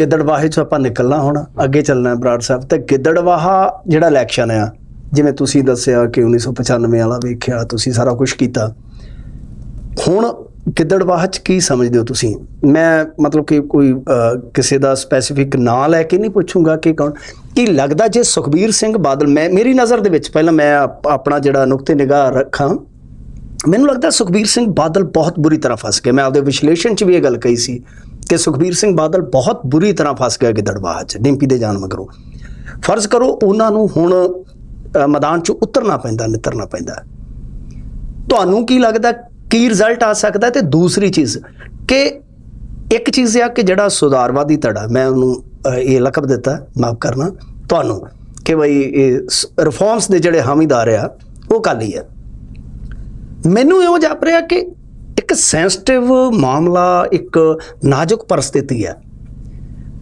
ਗਿੱਦੜਵਾਹੇ ਚੋਂ ਆਪਾਂ ਨਿਕਲਣਾ ਹੁਣ, ਅੱਗੇ ਚੱਲਣਾ ਹੈ ਬਰਾੜ ਸਾਹਿਬ। ਤੇ ਗਿੱਦੜਵਾਹਾ ਜਿਹੜਾ ਇਲੈਕਸ਼ਨ ਆ, ਜਿਵੇਂ ਤੁਸੀਂ ਦੱਸਿਆ ਕਿ 1995 ਵਾਲਾ ਵੇਖਿਆ, ਤੁਸੀਂ ਸਾਰਾ ਕੁਝ ਕੀਤਾ। ਹੁਣ ਗਿੱਦੜਵਾਹਾ ਚ ਕੀ ਸਮਝਦੇ ਹੋ ਤੁਸੀਂ? ਮੈਂ ਮਤਲਬ ਕਿ ਕੋਈ ਕਿਸੇ ਦਾ ਸਪੈਸੀਫਿਕ ਨਾਂ ਲੈ ਕੇ ਨਹੀਂ ਪੁੱਛੂੰਗਾ ਕਿ ਕੌਣ। ਕੀ ਲੱਗਦਾ ਜੇ ਸੁਖਬੀਰ ਸਿੰਘ ਬਾਦਲ, ਮੈਂ, ਮੇਰੀ ਨਜ਼ਰ ਦੇ ਵਿੱਚ ਪਹਿਲਾਂ ਮੈਂ ਆਪਣਾ ਜਿਹੜਾ ਨੁਕਤੇ ਨਿਗਾਹ ਰੱਖਾਂ, ਮੈਨੂੰ ਲੱਗਦਾ ਸੁਖਬੀਰ ਸਿੰਘ ਬਾਦਲ ਬਹੁਤ ਬੁਰੀ ਤਰ੍ਹਾਂ ਫਸ ਗਏ। ਮੈਂ ਆਪਦੇ ਵਿਸ਼ਲੇਸ਼ਣ 'ਚ ਵੀ ਇਹ ਗੱਲ ਕਹੀ ਸੀ। ਕਿ ਸੁਖਬੀਰ ਸਿੰਘ ਬਾਦਲ ਬਹੁਤ ਬੁਰੀ ਤਰ੍ਹਾਂ ਫਸ ਗਿਆ ਗਿੱਦੜਬਾਹਾ 'ਚ, ਡਿੰਪੀ ਦੇ ਜਾਣ ਮਗਰੋਂ। ਫਰਜ਼ ਕਰੋ ਉਹਨਾਂ ਨੂੰ ਹੁਣ ਮੈਦਾਨ 'ਚ ਉਤਰਨਾ ਪੈਂਦਾ, ਨਿਤਰਨਾ ਪੈਂਦਾ। ਤੁਹਾਨੂੰ ਕੀ ਲੱਗਦਾ, ਕੀ ਰਿਜ਼ਲਟ ਆ ਸਕਦਾ ਤੇ ਦੂਸਰੀ ਚੀਜ਼, ਕਿ ਇੱਕ ਚੀਜ਼ ਆ ਕਿ ਜਿਹੜਾ ਸੁਧਾਰਵਾਦੀ ਧੜਾ, ਮੈਂ ਉਹਨੂੰ ਇਹ ਲਕਬ ਦਿੱਤਾ, ਮਾਫ ਕਰਨਾ, ਤੁਹਾਨੂੰ, ਕਿ ਬਈ, ਇਹ ਰਿਫਾਰਮਸ ਦੇ ਜਿਹੜੇ ਹਾਮੀਦਾਰ ਆ, ਉਹ ਕਾਲੀ ਆ। ਮੈਨੂੰ ਇਹੋ ਜਾਪ ਰਿਹਾ ਕਿ ਇੱਕ ਸੈਂਸਿਟਿਵ ਮਾਮਲਾ, ਇੱਕ ਨਾਜ਼ੁਕ ਪਰਿਸਥਿਤੀ ਹੈ।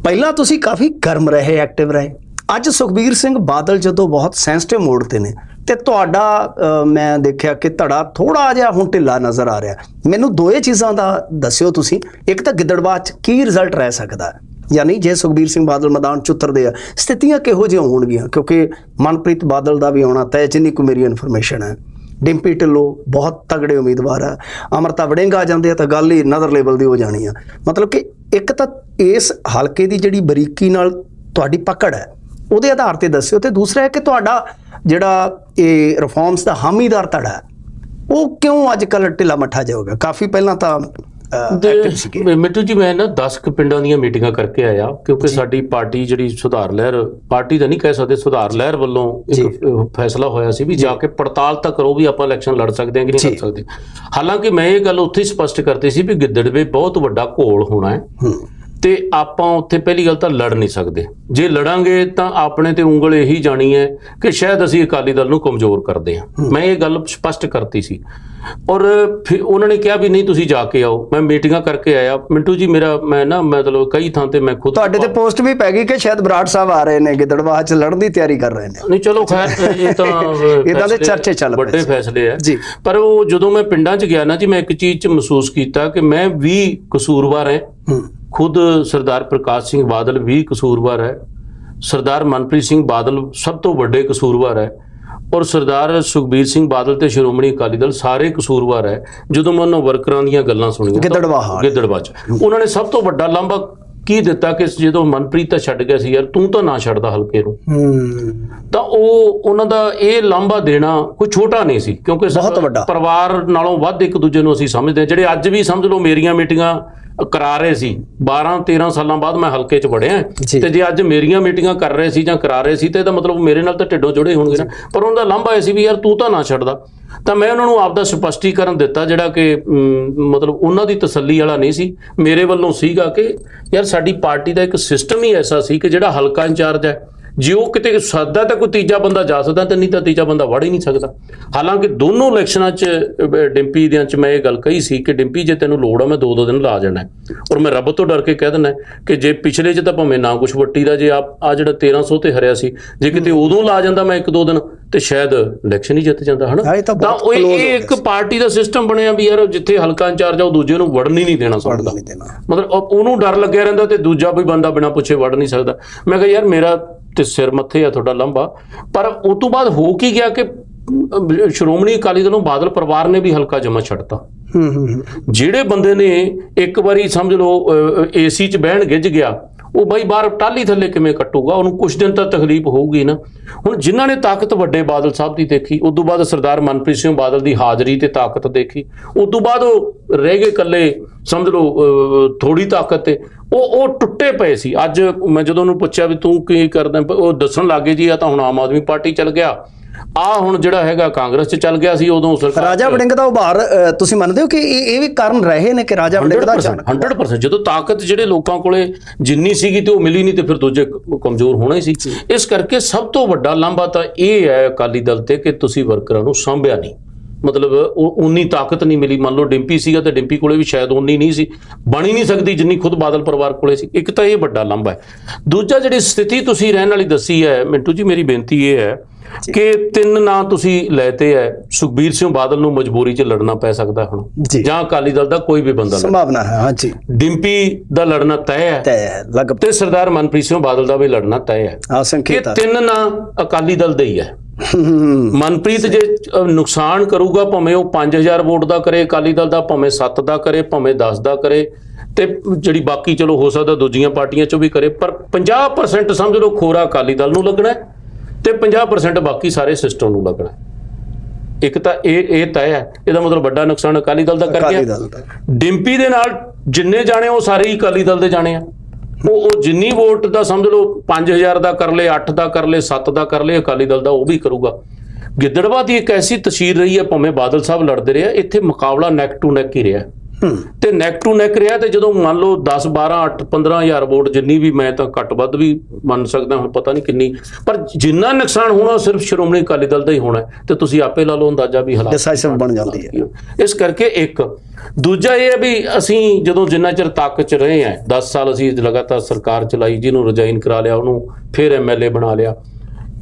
ਪਹਿਲਾਂ ਤੁਸੀਂ ਕਾਫੀ ਗਰਮ ਰਹੇ ਐਕਟਿਵ ਰਹੇ। ਅੱਜ ਸੁਖਬੀਰ ਸਿੰਘ ਬਾਦਲ ਜਦੋਂ ਬਹੁਤ ਸੈਂਸਿਟਿਵ ਮੋਡ ਤੇ ਨੇ, ਤੇ ਤੁਹਾਡਾ ਮੈਂ ਦੇਖਿਆ ਕਿ ਧੜਾ ਥੋੜਾ ਜਿਹਾ ਹੁਣ ਢਿੱਲਾ ਨਜ਼ਰ ਆ ਰਿਹਾ। ਮੈਨੂੰ ਦੋਏ ਚੀਜ਼ਾਂ ਦਾ ਦੱਸਿਓ ਤੁਸੀਂ। ਇੱਕ ਤਾਂ ਗਿੱਦੜਬਾਹ ਚ ਕੀ ਰਿਜ਼ਲਟ ਰਹਿ ਸਕਦਾ ਹੈ? ਯਾਨੀ ਜੇ ਸੁਖਬੀਰ ਸਿੰਘ ਬਾਦਲ ਮੈਦਾਨ ਚ ਉਤਰਦੇ ਆ, ਸਥਿਤੀਆਂ ਕਿਹੋ ਜਿਹੀਆਂ ਹੋਣਗੀਆਂ? ਕਿਉਂਕਿ ਮਨਪ੍ਰੀਤ ਬਾਦਲ ਦਾ ਵੀ ਆਉਣਾ ਤੈਅ ਜਿੰਨੀ ਕੁ ਮੇਰੀ ਇਨਫੋਰਮੇਸ਼ਨ ਹੈ। ਡਿੰਪੀ ਢਿੱਲੋਂ ਬਹੁਤ ਤਗੜੇ ਉਮੀਦਵਾਰ ਆ। ਅਮਰਤਾ ਵੜਿੰਗ ਆ ਜਾਂਦੇ ਆ ਤਾਂ ਗੱਲ ਹੀ ਨਦਰ ਲੈਵਲ ਦੀ ਹੋ ਜਾਣੀ ਆ। ਮਤਲਬ ਕਿ ਇੱਕ ਤਾਂ ਇਸ ਹਲਕੇ ਦੀ ਜਿਹੜੀ ਬਰੀਕੀ ਨਾਲ ਤੁਹਾਡੀ ਪਕੜ ਹੈ, ਉਹਦੇ ਆਧਾਰ ਤੇ ਦੱਸਿਓ ਤੇ ਦੂਸਰਾ ਹੈ ਕਿ ਤੁਹਾਡਾ ਜਿਹੜਾ ਇਹ ਰਿਫਾਰਮਸ ਦਾ ਹਾਮੀਦਾਰ ਧੜਾ ਹੈ, ਉਹ ਕਿਉਂ ਅੱਜ ਕੱਲ੍ਹ ਢਿੱਲਾ ਮੱਠਾ ਜਾਊਗਾ ਕਾਫੀ ਪਹਿਲਾਂ ਤਾਂ ਐਕਟਿਵ ਸੀਗੇ। ਮਿੱਟੂ ਜੀ ਮੈਂ ਨਾ 10 ਕੁ ਪਿੰਡਾਂ ਦੀਆਂ ਮੀਟਿੰਗਾਂ ਕਰਕੇ ਆਇਆ ਕਿਉਂਕਿ ਸਾਡੀ ਪਾਰਟੀ ਜਿਹੜੀ ਸੁਧਾਰ ਲਹਿਰ ਪਾਰਟੀ ਤਾਂ ਨਹੀਂ ਕਹਿ ਸਕਦੇ ਸੁਧਾਰ ਲਹਿਰ ਵੱਲੋਂ ਇੱਕ ਫੈਸਲਾ ਹੋਇਆ ਸੀ ਵੀ ਜਾ। ਕੇ ਪੜਤਾਲ ਤਾਂ ਕਰੋ ਵੀ ਆਪਾਂ ਇਲੈਕਸ਼ਨ ਲੜ ਸਕਦੇ ਹਾਂ ਕਿ ਨਹੀਂ ਲੜ ਸਕਦੇ। ਹਾਲਾਂਕਿ ਮੈਂ ਇਹ ਗੱਲ ਉੱਥੇ ਹੀ ਸਪਸ਼ਟ ਕਰਤੀ ਸੀ ਵੀ ਗਿੱਦੜਵੇ ਬਹੁਤ ਵੱਡਾ ਘੋਲ ਹੋਣਾ ਹੈ। ਹੂੰ। ਤੇ ਆਪਾਂ ਉੱਥੇ ਪਹਿਲੀ ਗੱਲ ਤਾਂ ਲੜ ਨਹੀਂ ਸਕਦੇ। ਜੇ ਲੜਾਂਗੇ ਤਾਂ ਆਪਣੇ ਤੇ ਉਂਗਲ ਇਹੀ ਜਾਣੀ ਹੈ ਕਿ ਸ਼ਾਇਦ ਅਸੀਂ ਅਕਾਲੀ ਦਲ ਨੂੰ ਕਮਜ਼ੋਰ ਕਰਦੇ ਹਾਂ। ਮੈਂ ਇਹ ਗੱਲ ਸਪਸ਼ਟ ਕਰਤੀ ਸੀ। ਔਰ ਫਿਰ ਉਹਨਾਂ ਨੇ ਕਿਹਾ ਵੀ ਨਹੀਂ ਤੁਸੀਂ ਜਾ ਕੇ ਆਓ। ਮੈਂ ਮੀਟਿੰਗਾਂ ਕਰਕੇ ਆਇਆ। ਮਿੰਟੂ ਜੀ ਮੇਰਾ ਮੈਂ ਨਾ ਮਤਲਬ ਕਈ ਥਾਂ ਤੇ ਮੈਂ ਖੁਦ ਤੁਹਾਡੇ ਤੇ ਪੋਸਟ ਵੀ ਪੈ ਗਈ ਕਿ ਸ਼ਾਇਦ ਬਰਾੜ ਸਾਹਿਬ ਆ ਰਹੇ ਨੇ ਗਿੱਦੜਬਾਹ ਚ ਲੜਨ ਦੀ ਤਿਆਰੀ ਕਰ ਰਹੇ ਨੇ। ਨਹੀਂ ਚਲੋ ਖੈਰ ਇਹ ਤਾਂ ਏਦਾਂ ਦੇ ਚਰਚੇ ਚੱਲ ਪਏ ਵੱਡੇ। ਫੈਸਲੇ ਆ। ਜੀ। ਪਰ ਉਹ ਜਦੋਂ ਮੈਂ ਪਿੰਡਾਂ 'ਚ ਗਿਆ ਨਾ ਜੀ ਮੈਂ ਇੱਕ ਚੀਜ਼ 'ਚ ਮਹਿਸੂਸ ਕੀਤਾ ਕਿ ਮੈਂ ਵੀ ਕਸੂਰਵਾਰ ਹੂੰ। ਖੁਦ ਸਰਦਾਰ ਪ੍ਰਕਾਸ਼ ਸਿੰਘ ਬਾਦਲ ਵੀ ਕਸੂਰਵਾਰ ਹੈ। ਸਰਦਾਰ ਮਨਪ੍ਰੀਤ ਸਿੰਘ ਬਾਦਲ ਸਭ ਤੋਂ ਵੱਡੇ ਕਸੂਰਵਾਰ ਹੈ ਔਰ ਸਰਦਾਰ ਸੁਖਬੀਰ ਸਿੰਘ ਬਾਦਲ ਤੇ ਸ਼੍ਰੋਮਣੀ ਅਕਾਲੀ ਦਲ ਸਾਰੇ ਕਸੂਰਵਾਰ ਹੈ। ਜਦੋਂ ਮੈਂ ਉਹਨਾਂ ਵਰਕਰਾਂ ਦੀਆਂ ਗੱਲਾਂ ਸੁਣੀਆਂ ਗਿੱਦੜਬਾਹਾ। ਗਿੱਦੜਬਾਹਾ 'ਚ। ਉਹਨਾਂ ਨੇ ਸਭ ਤੋਂ ਵੱਡਾ ਲਾਂਭਾ ਕੀ ਦਿੱਤਾ ਕਿ ਜਦੋਂ ਮਨਪ੍ਰੀਤ ਤਾਂ ਛੱਡ ਗਿਆ ਸੀ ਯਾਰ ਤੂੰ ਤਾਂ ਨਾ ਛੱਡਦਾ ਹਲਕੇ ਨੂੰ। ਤਾਂ ਉਹ ਉਹਨਾਂ ਦਾ ਇਹ ਲਾਂਭਾ ਦੇਣਾ ਕੋਈ ਛੋਟਾ ਨਹੀਂ ਸੀ ਕਿਉਂਕਿ ਸ- ਬਹੁਤ ਵੱਡਾ। ਪਰਿਵਾਰ ਨਾਲੋਂ ਵੱਧ ਇੱਕ ਦੂਜੇ ਨੂੰ ਅਸੀਂ ਸਮਝਦੇ ਹਾਂ। ਜਿਹੜੇ ਅੱਜ ਵੀ ਸਮਝ ਲਓ ਮੇਰੀਆਂ ਮੀਟਿੰਗਾਂ ਕਰਾ ਰਹੇ ਸੀ। 12 13 ਸਾਲਾਂ ਬਾਅਦ ਮੈਂ ਹਲਕੇ 'ਚ ਵੜਿਆ। ਤੇ ਜੇ ਅੱਜ ਮੇਰੀਆਂ ਮੀਟਿੰਗਾਂ ਕਰ ਰਹੇ ਸੀ ਜਾਂ ਕਰਾ ਰਹੇ ਸੀ ਤੇ ਇਹਦਾ ਮਤਲਬ ਮੇਰੇ ਨਾਲ ਤਾਂ ਢਿੱਡੋਂ ਜੁੜੇ ਹੋਣਗੇ ਨਾ। ਪਰ ਉਹਨਾਂ ਦਾ ਇਹ ਸੀ ਵੀ ਯਾਰ ਤੂੰ ਤਾਂ ਨਾ ਛੱਡਦਾ। ਤਾਂ ਮੈਂ ਉਹਨਾਂ ਨੂੰ ਆਪਦਾ ਸਪਸ਼ਟੀਕਰਨ ਦਿੱਤਾ ਜਿਹੜਾ ਕਿ ਮਤਲਬ ਉਹਨਾਂ ਦੀ ਤਸੱਲੀ ਵਾਲਾ ਨਹੀਂ ਸੀ। ਮੇਰੇ ਵੱਲੋਂ ਸੀਗਾ ਕਿ ਯਾਰ ਸਾਡੀ ਪਾਰਟੀ ਦਾ ਇੱਕ ਸਿਸਟਮ ਹੀ ਐਸਾ ਸੀ ਕਿ ਜਿਹੜਾ ਹਲਕਾ ਇੰਚਾਰਜ ਹੈ ਜੇ ਉਹ ਕਿਤੇ ਸੱਦਾ ਤਾਂ ਕੋਈ ਤੀਜਾ ਬੰਦਾ ਜਾ ਸਕਦਾ ਤੇ ਨਹੀਂ ਤਾਂ ਤੀਜਾ ਬੰਦਾ ਵੜ ਹੀ ਨਹੀਂ ਸਕਦਾ। ਹਾਲਾਂਕਿ ਦੋਨੋਂ ਇਲੈਕਸ਼ਨਾਂ 'ਚ ਡਿੰਪੀ ਦਿਆਂ 'ਚ ਮੈਂ ਇਹ ਗੱਲ ਕਹੀ ਸੀ ਕਿ ਡਿੰਪੀ ਜੇ ਤੈਨੂੰ ਲੋੜ ਆ ਮੈਂ ਦੋ ਦੋ ਦਿਨ ਲਾ ਜਾਣਾ। ਔਰ ਮੈਂ ਰੱਬ ਤੋਂ ਡਰ ਕੇ ਕਹਿ ਦਿੰਦਾ ਕਿ ਜੇ ਪਿਛਲੇ 'ਚ ਤਾਂ ਭਾਵੇਂ ਨਾ ਕੁਛ ਵੱਟੀ ਦਾ ਜੇ ਆ ਆ ਜਿਹੜਾ 1300 ਤੇ ਹਰਿਆ ਸੀ ਜੇ ਕਿਤੇ ਉਦੋਂ ਲਾ ਜਾਂਦਾ ਮੈਂ ਇੱਕ ਦੋ ਦਿਨ ਤੇ ਸ਼ਾਇਦ ਇਲੈਕਸ਼ਨ ਹੀ ਜਿੱਤ ਜਾਂਦਾ ਹਨਾ? ਤਾਂ ਉਹ ਇਹ- ਇੱਕ ਪਾਰਟੀ ਦਾ ਸਿਸਟਮ ਬਣਿਆ ਵੀ ਯਾਰ ਜਿੱਥੇ ਹਲਕਾ ਇੰਚਾਰਜ ਆ ਉਹ ਦੂਜੇ ਨੂੰ ਵੜਨ ਹੀ ਨਹੀਂ ਦੇਣਾ ਸਕਦਾ। ਮਤਲਬ ਉਹ- ਉਹਨੂੰ ਡਰ ਲੱਗਿਆ ਰਹਿੰਦਾ ਤੇ ਦੂਜਾ ਕੋਈ ਬੰਦਾ ਬਿਨਾ ਪੁੱਛੇ ਵੜ ਨਹੀਂ ਸਕਦਾ। ਮੈਂ ਕਿਹਾ ਯਾਰ ਮੇਰਾ ਤੇ ਸਿਰ ਮੱਥੇ ਆ ਤੁਹਾਡਾ ਲੰਬਾ ਪਰ ਉਸ ਤੋਂ ਬਾਅਦ ਹੋ ਕੀ ਗਿਆ ਕਿ ਸ਼੍ਰੋਮਣੀ ਅਕਾਲੀ ਦਲੋਂ ਬਾਦਲ ਪਰਿਵਾਰ ਨੇ ਵੀ ਹਲਕਾ ਜਮਾ ਛੱਡਤਾ ਹੂੰ ਹੂੰ ਹੂੰ। ਜਿਹੜੇ ਬੰਦੇ ਨੇ ਇੱਕ ਵਾਰੀ ਸਮਝ ਲਓ ਏਸੀ 'ਚ ਬਹਿਣ ਗਿੱਜ ਗਿਆ ਉਹ ਬਾਈ ਬਾਹਰ ਟਾਲੀ ਥੱਲੇ ਕਿਵੇਂ ਕੱਟੂਗਾ? ਉਹਨੂੰ ਕੁਝ ਦਿਨ ਤਾਂ ਤਕਲੀਫ ਹੋਊਗੀ ਨਾ। ਹੁਣ ਜਿਨ੍ਹਾਂ ਨੇ ਤਾਕਤ ਵੱਡੇ ਬਾਦਲ ਸਾਹਿਬ ਦੀ ਦੇਖੀ, ਉਸ ਤੋਂ ਬਾਅਦ ਸਰਦਾਰ ਮਨਪ੍ਰੀਤ ਸਿੰਘ ਬਾਦਲ ਦੀ ਹਾਜ਼ਰੀ ਤੇ ਤਾਕਤ ਦੇਖੀ, ਉਸ ਤੋਂ ਬਾਅਦ ਉਹ ਰਹਿ ਗਏ ਇਕੱਲੇ, ਸਮਝ ਲਓ ਥੋੜੀ ਤਾਕਤ ਤੇ। ਉਹ ਉਹ ਟੁੱਟੇ ਪਏ ਸੀ। ਅੱਜ ਮੈਂ ਜਦੋਂ ਉਹਨੂੰ ਪੁੱਛਿਆ ਵੀ ਤੂੰ ਕੀ ਕਰਦਾ, ਉਹ ਦੱਸਣ ਲੱਗੇ ਜੀ ਆ ਤਾਂ ਹੁਣ ਆਮ ਆਦਮੀ ਪਾਰਟੀ ਚੱਲ ਗਿਆ। ਆ ਹੁਣ ਜਿਹੜਾ ਹੈਗਾ ਕਾਂਗਰਸ 'ਚ ਚੱਲ ਗਿਆ ਸੀ ਉਦੋਂ ਸਰਕਾਰ ਰਾਜਾ ਵੜਿੰਗ ਦਾ ਉਭਾਰ ਤੁਸੀਂ ਮੰਨਦੇ ਹੋ ਕਿ ਇਹ ਇਹ ਵੀ ਕਾਰਨ ਰਹੇ ਨੇ ਕਿ ਰਾਜਾ ਵੜਿੰਗ ਦਾ 100% ਅਚਾਨਕ 100% ਜਦੋਂ ਤਾਕਤ ਜਿਹੜੇ ਲੋਕਾਂ ਕੋਲੇ ਜਿੰਨੀ ਸੀਗੀ ਤੇ ਉਹ ਮਿਲੀ ਨਹੀਂ ਤੇ ਫਿਰ ਦੂਜੇ ਕਮਜ਼ੋਰ ਹੋਣਾ ਹੀ ਸੀ। ਇਸ ਕਰਕੇ ਸਭ ਤੋਂ ਵੱਡਾ ਲਾਂਭਾ ਤਾਂ ਇਹ ਹੈ ਅਕਾਲੀ ਦਲ ਤੇ ਕਿ ਤੁਸੀਂ ਵਰਕਰਾਂ ਨੂੰ ਸਾਂਭਿਆ ਨਹੀਂ। ਮਤਲਬ ਉਹ ਉਨੀ ਤਾਕਤ ਨਹੀਂ ਮਿਲੀ। ਮੰਨ ਲਓ ਡਿੰਪੀ ਸੀਗਾ ਤੇ ਡਿੰਪੀ ਕੋਲੇ ਵੀ ਸ਼ਾਇਦ ਉਨੀ ਨਹੀਂ ਸੀ। ਬਣ ਹੀ ਨਹੀਂ ਸਕਦੀ ਜਿੰਨੀ ਖੁਦ ਬਾਦਲ ਪਰਿਵਾਰ ਕੋਲੇ ਸੀ। ਇੱਕ ਤਾਂ ਇਹ ਵੱਡਾ ਲੰਬਾ ਹੈ। ਦੂਜਾ ਜਿਹੜੀ ਸਥਿਤੀ ਤੁਸੀਂ ਰਹਿਣ ਵਾਲੀ ਦੱਸੀ ਹੈ ਮਿੰਟੂ ਜੀ ਮੇਰੀ ਬੇਨਤੀ ਇਹ ਹੈ ਕਿ ਤਿੰਨ ਨਾਂ ਤੁਸੀਂ ਲੈਤੇ ਹੈ। ਸੁਖਬੀਰ ਸਿੰਘ ਬਾਦਲ ਨੂੰ ਮਜਬੂਰੀ 'ਚ ਲੜਨਾ ਪੈ ਸਕਦਾ ਹੁਣ। ਜੀ। ਅਕਾਲੀ ਦਲ ਦਾ ਕੋਈ ਵੀ ਬੰਦਾ। ਸੰਭਾਵਨਾ ਹੈ ਹਾਂਜੀ ਡਿੰਪੀ ਦਾ ਲੜਨਾ ਤੈਅ ਹੈ। ਤੇ ਲਗ ਤੇ ਸਰਦਾਰ ਮਨਪ੍ਰੀਤ ਸਿੰਘ ਬਾਦਲ ਦਾ ਵੀ ਲੜਨਾ ਤੈਅ ਹੈ। ਆ ਇਹ ਸੰਕੇਤ ਆ। ਤਿੰਨ ਨਾਂ ਅਕਾਲੀ ਦਲ ਦੇ ਹੀ ਹੈ ਹੂੰ, ਮਨਪ੍ਰੀਤ ਜੇ ਨੁਕਸਾਨ ਕਰੂਗਾ ਭਾਵੇਂ ਉਹ 5000 ਵੋਟ ਦਾ ਕਰੇ ਅਕਾਲੀ ਦਲ ਦਾ ਭਾਵੇਂ 7 ਦਾ ਕਰੇ ਭਾਵੇਂ 10 ਦਾ ਕਰੇ ਤੇ ਜਿਹੜੀ ਬਾਕੀ ਚਲੋ ਹੋ ਸਕਦਾ ਦੂਜੀਆਂ ਪਾਰਟੀਆਂ ਚੋਂ ਵੀ ਕਰੇ ਪਰ 50% ਸਮਝ ਲਓ ਖੋਰਾ ਅਕਾਲੀ ਦਲ ਨੂੰ ਲੱਗਣਾ ਤੇ 50% ਬਾਕੀ ਸਾਰੇ ਸਿਸਟਮ ਨੂੰ ਲੱਗਣਾ। ਇੱਕ ਤਾਂ ਇਹ ਇਹ ਤੈਅ ਹੈ ਇਹਦਾ ਮਤਲਬ ਵੱਡਾ ਨੁਕਸਾਨ ਅਕਾਲੀ ਦਲ ਦਾ ਕਰ ਗਿਆ ਡਿੰਪੀ ਦੇ ਨਾਲ ਜਿੰਨੇ ਜਾਣੇ ਉਹ ਸਾਰੇ ਹੀ ਅਕਾਲੀ ਦਲ ਦੇ ਜਾਣੇ ਆ। ਉਹ ਉਹ ਜਿੰਨੀ ਵੋਟ ਦਾ ਸਮਝ ਲਓ 5000 ਦਾ ਕਰ ਲੇ 8 ਦਾ ਕਰ ਲੇ 7 ਦਾ ਕਰ ਲੇ ਅਕਾਲੀ ਦਲ ਦਾ ਉਹ ਵੀ ਕਰੂਗਾ। ਗਿੱਦੜਵਾ ਦੀ ਇੱਕ ਐਸੀ ਤਸਵੀਰ ਰਹੀ ਹੈ, ਭਾਵੇਂ ਬਾਦਲ ਸਾਹਿਬ ਲੜਦੇ ਰਹੇ ਇੱਥੇ ਮੁਕਾਬਲਾ ਨੈਕ ਟੂ ਨੈਕ ਹੀ ਰਿਹਾ। ਤੇ ਨੈਕ ਟੂ ਨੈਕ ਰਿਹਾ ਤੇ ਜਦੋਂ ਮੰਨ ਲਓ 10 12 8 15000 ਵੋਟ ਜਿੰਨੀ ਵੀ ਮੈਂ ਤਾਂ ਘੱਟ ਵੱਧ ਵੀ ਮੰਨ ਸਕਦਾ ਹੁਣ ਪਤਾ ਨਹੀਂ ਕਿੰਨੀ। ਪਰ ਜਿੰਨਾ ਨੁਕਸਾਨ ਹੋਣਾ ਸਿਰਫ ਸ਼੍ਰੋਮਣੀ ਅਕਾਲੀ ਦਲ ਦਾ ਹੀ ਹੋਣਾ ਤੇ ਤੁਸੀਂ ਆਪੇ ਲਾ ਲਓ ਅੰਦਾਜ਼ਾ ਵੀ ਹਾਲਾਤ ਡਿਸਾਈਸਿਵ ਬਣ ਜਾਂਦੀ ਹੈ। ਇਸ ਕਰਕੇ ਇੱਕ। ਦੂਜਾ ਇਹ ਹੈ ਵੀ ਅਸੀਂ ਜਦੋਂ ਜਿੰਨਾ ਚਿਰ ਤਾਕਤ ਚ ਰਹੇ ਆ 10 ਸਾਲ ਅਸੀਂ ਲਗਾਤਾਰ ਸਰਕਾਰ ਚਲਾਈ ਜਿਹਨੂੰ ਰਿਜ਼ਾਈਨ ਕਰਾ ਲਿਆ ਉਹਨੂੰ ਫਿਰ ਐਮਐਲਏ ਬਣਾ ਲਿਆ।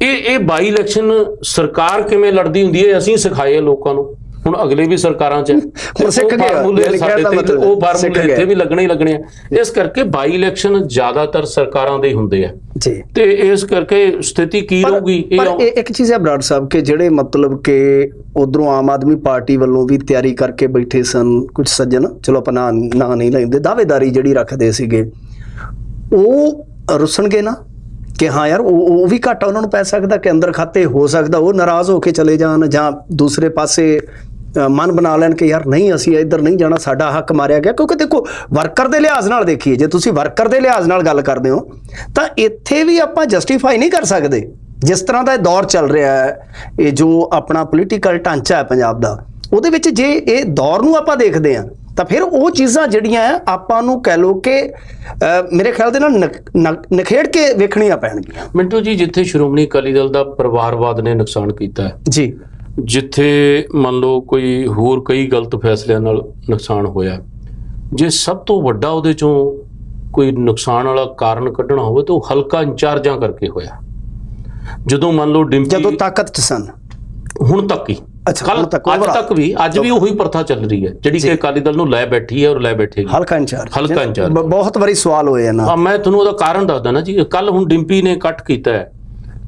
ਇਹ ਇਹ ਬਾਈ ਇਲੈਕਸ਼ਨ ਸਰਕਾਰ ਕਿਵੇਂ ਲੜਦੀ ਹੁੰਦੀ ਹੈ ਅਸੀਂ ਸਿਖਾਏ ਲੋਕਾਂ ਨੂੰ। ਹੁਣ ਅਗਲੇ ਵੀ ਸਰਕਾਰਾਂ ਚ। ਹੁਣ ਸਿੱਖ ਗਏ ਸਾਡੇ ਤੇ ਉਹ ਫਾਰਮੂਲੇ। ਇੱਥੇ ਵੀ ਲੱਗਣੇ ਹੀ ਲੱਗਣੇ ਆ। ਇਸ ਕਰਕੇ ਬਾਈ ਇਲੈਕਸ਼ਨ ਜ਼ਿਆਦਾਤਰ ਸਰਕਾਰਾਂ ਦੇ ਹੁੰਦੇ ਆ। ਜੀ। ਤੇ ਇਸ ਕਰਕੇ ਸਥਿਤੀ ਕੀ ਰਹੂਗੀ? ਪਰ ਇਹ ਇੱਕ ਚੀਜ਼ ਹੈ ਬਰਾੜ ਸਾਹਿਬ ਕਿ ਜਿਹੜੇ ਮਤਲਬ ਕਿ ਉਧਰੋਂ ਆਮ ਆਦਮੀ ਪਾਰਟੀ ਵੱਲੋਂ ਵੀ ਤਿਆਰੀ ਕਰਕੇ ਬੈਠੇ ਸਨ ਕੁਝ ਸੱਜਣ ਚਲੋ ਆਪਾਂ ਨਾਂ ਨਾਂ ਨਹੀਂ ਲੈਂਦੇ ਦਾਅਵੇਦਾਰੀ ਜਿਹੜੀ ਰੱਖਦੇ ਸੀਗੇ ਉਹ ਰੁੱਸਣਗੇ ਨਾ? ਕਿ ਹਾਂ ਯਾਰ ਉਹ ਉਹ ਵੀ ਘਾਟਾ ਉਹਨਾਂ ਨੂੰ ਪੈ ਸਕਦਾ ਕਿ ਅੰਦਰ ਖਾਤੇ ਹੋ ਸਕਦਾ ਉਹ ਨਾਰਾਜ਼ ਹੋ ਕੇ ਚਲੇ ਜਾਣ ਜਾਂ ਦੂਸਰੇ ਪਾਸੇ ਮਨ ਬਣਾ ਲੈਣ ਕਿ ਯਾਰ ਨਹੀਂ ਅਸੀਂ ਇੱਧਰ ਨਹੀਂ ਜਾਣਾ ਸਾਡਾ ਹੱਕ ਮਾਰਿਆ ਗਿਆ। ਕਿਉਂਕਿ ਦੇਖੋ ਵਰਕਰ ਦੇ ਲਿਹਾਜ਼ ਨਾਲ ਦੇਖੀਏ ਜੇ ਤੁਸੀਂ ਵਰਕਰ ਦੇ ਲਿਹਾਜ਼ ਨਾਲ ਗੱਲ ਕਰਦੇ ਹੋ ਤਾਂ ਇੱਥੇ ਵੀ ਆਪਾਂ ਜਸਟੀਫਾਈ ਨਹੀਂ ਕਰ ਸਕਦੇ। ਜਿਸ ਤਰ੍ਹਾਂ ਦਾ ਇਹ ਦੌਰ ਚੱਲ ਰਿਹਾ ਹੈ ਇਹ ਜੋ ਆਪਣਾ ਪੋਲੀਟੀਕਲ ਢਾਂਚਾ ਹੈ ਪੰਜਾਬ ਦਾ ਉਹਦੇ ਵਿੱਚ ਜੇ ਇਹ ਦੌਰ ਨੂੰ ਆਪਾਂ ਦੇਖਦੇ ਹਾਂ ਤਾਂ ਫਿਰ ਉਹ ਚੀਜ਼ਾਂ ਜਿਹੜੀਆਂ ਆਪਾਂ ਨੂੰ ਕਹਿ ਲੋ ਕਿ ਮੇਰੇ ਖਿਆਲ ਦੇ ਨਾਲ ਨਖ- ਨਖ- ਨਿਖੇੜ ਕੇ ਵੇਖਣੀਆਂ ਪੈਣਗੀਆਂ। ਮਿੰਟੂ ਜੀ ਜਿੱਥੇ ਸ਼੍ਰੋਮਣੀ ਅਕਾਲੀ ਦਲ ਦਾ ਪਰਿਵਾਰਵਾਦ ਨੇ ਨੁਕਸਾਨ ਕੀਤਾ ਹੈ ਜੀ। ਜਿੱਥੇ ਮੰਨ ਲਓ ਕੋਈ ਹੋਰ ਕਈ ਗਲਤ ਫੈਸਲਿਆਂ ਨਾਲ ਨੁਕਸਾਨ ਹੋਇਆ ਜੇ ਸਭ ਤੋਂ ਵੱਡਾ ਉਹਦੇ ਚੋਂ ਕੋਈ ਨੁਕਸਾਨ ਵਾਲਾ ਕਾਰਨ ਕੱਢਣਾ ਹੋਵੇ ਤਾਂ ਉਹ ਹਲਕਾ ਇੰਚਾਰਜਾਂ ਕਰਕੇ ਹੋਇਆ। ਜਦੋਂ ਮੰਨ ਲਓ ਡਿੰਪੀ ਜਦੋਂ ਤਾਕਤ ਚ ਸਨ। ਹੁਣ ਤੱਕ ਹੀ। ਹੁਣ ਤੱਕ ਅੱਜ। ਤੱਕ ਵੀ ਅੱਜ ਵੀ ਉਹੀ ਪ੍ਰਥਾ ਚੱਲ ਰਹੀ ਹੈ ਜਿਹੜੀ ਕਿ ਅਕਾਲੀ ਦਲ ਨੂੰ ਲੈ ਬੈਠੀ ਹੈ ਔਰ ਲੈ ਬੈਠੇਗੀ। ਹਲਕਾ ਇੰਚਾਰਜ। ਹਲਕਾ ਇੰਚਾਰਜ। ਬਹੁਤ ਵਾਰੀ ਸਵਾਲ ਹੋਏ ਨਾ। ਮੈਂ ਤੁਹਾਨੂੰ ਉਹਦਾ ਕਾਰਨ ਦੱਸਦਾ ਨਾ ਜੀ ਕੱਲ ਹੁਣ ਡਿੰਪੀ ਨੇ ਕੱਟ ਕੀਤਾ ਹੈ।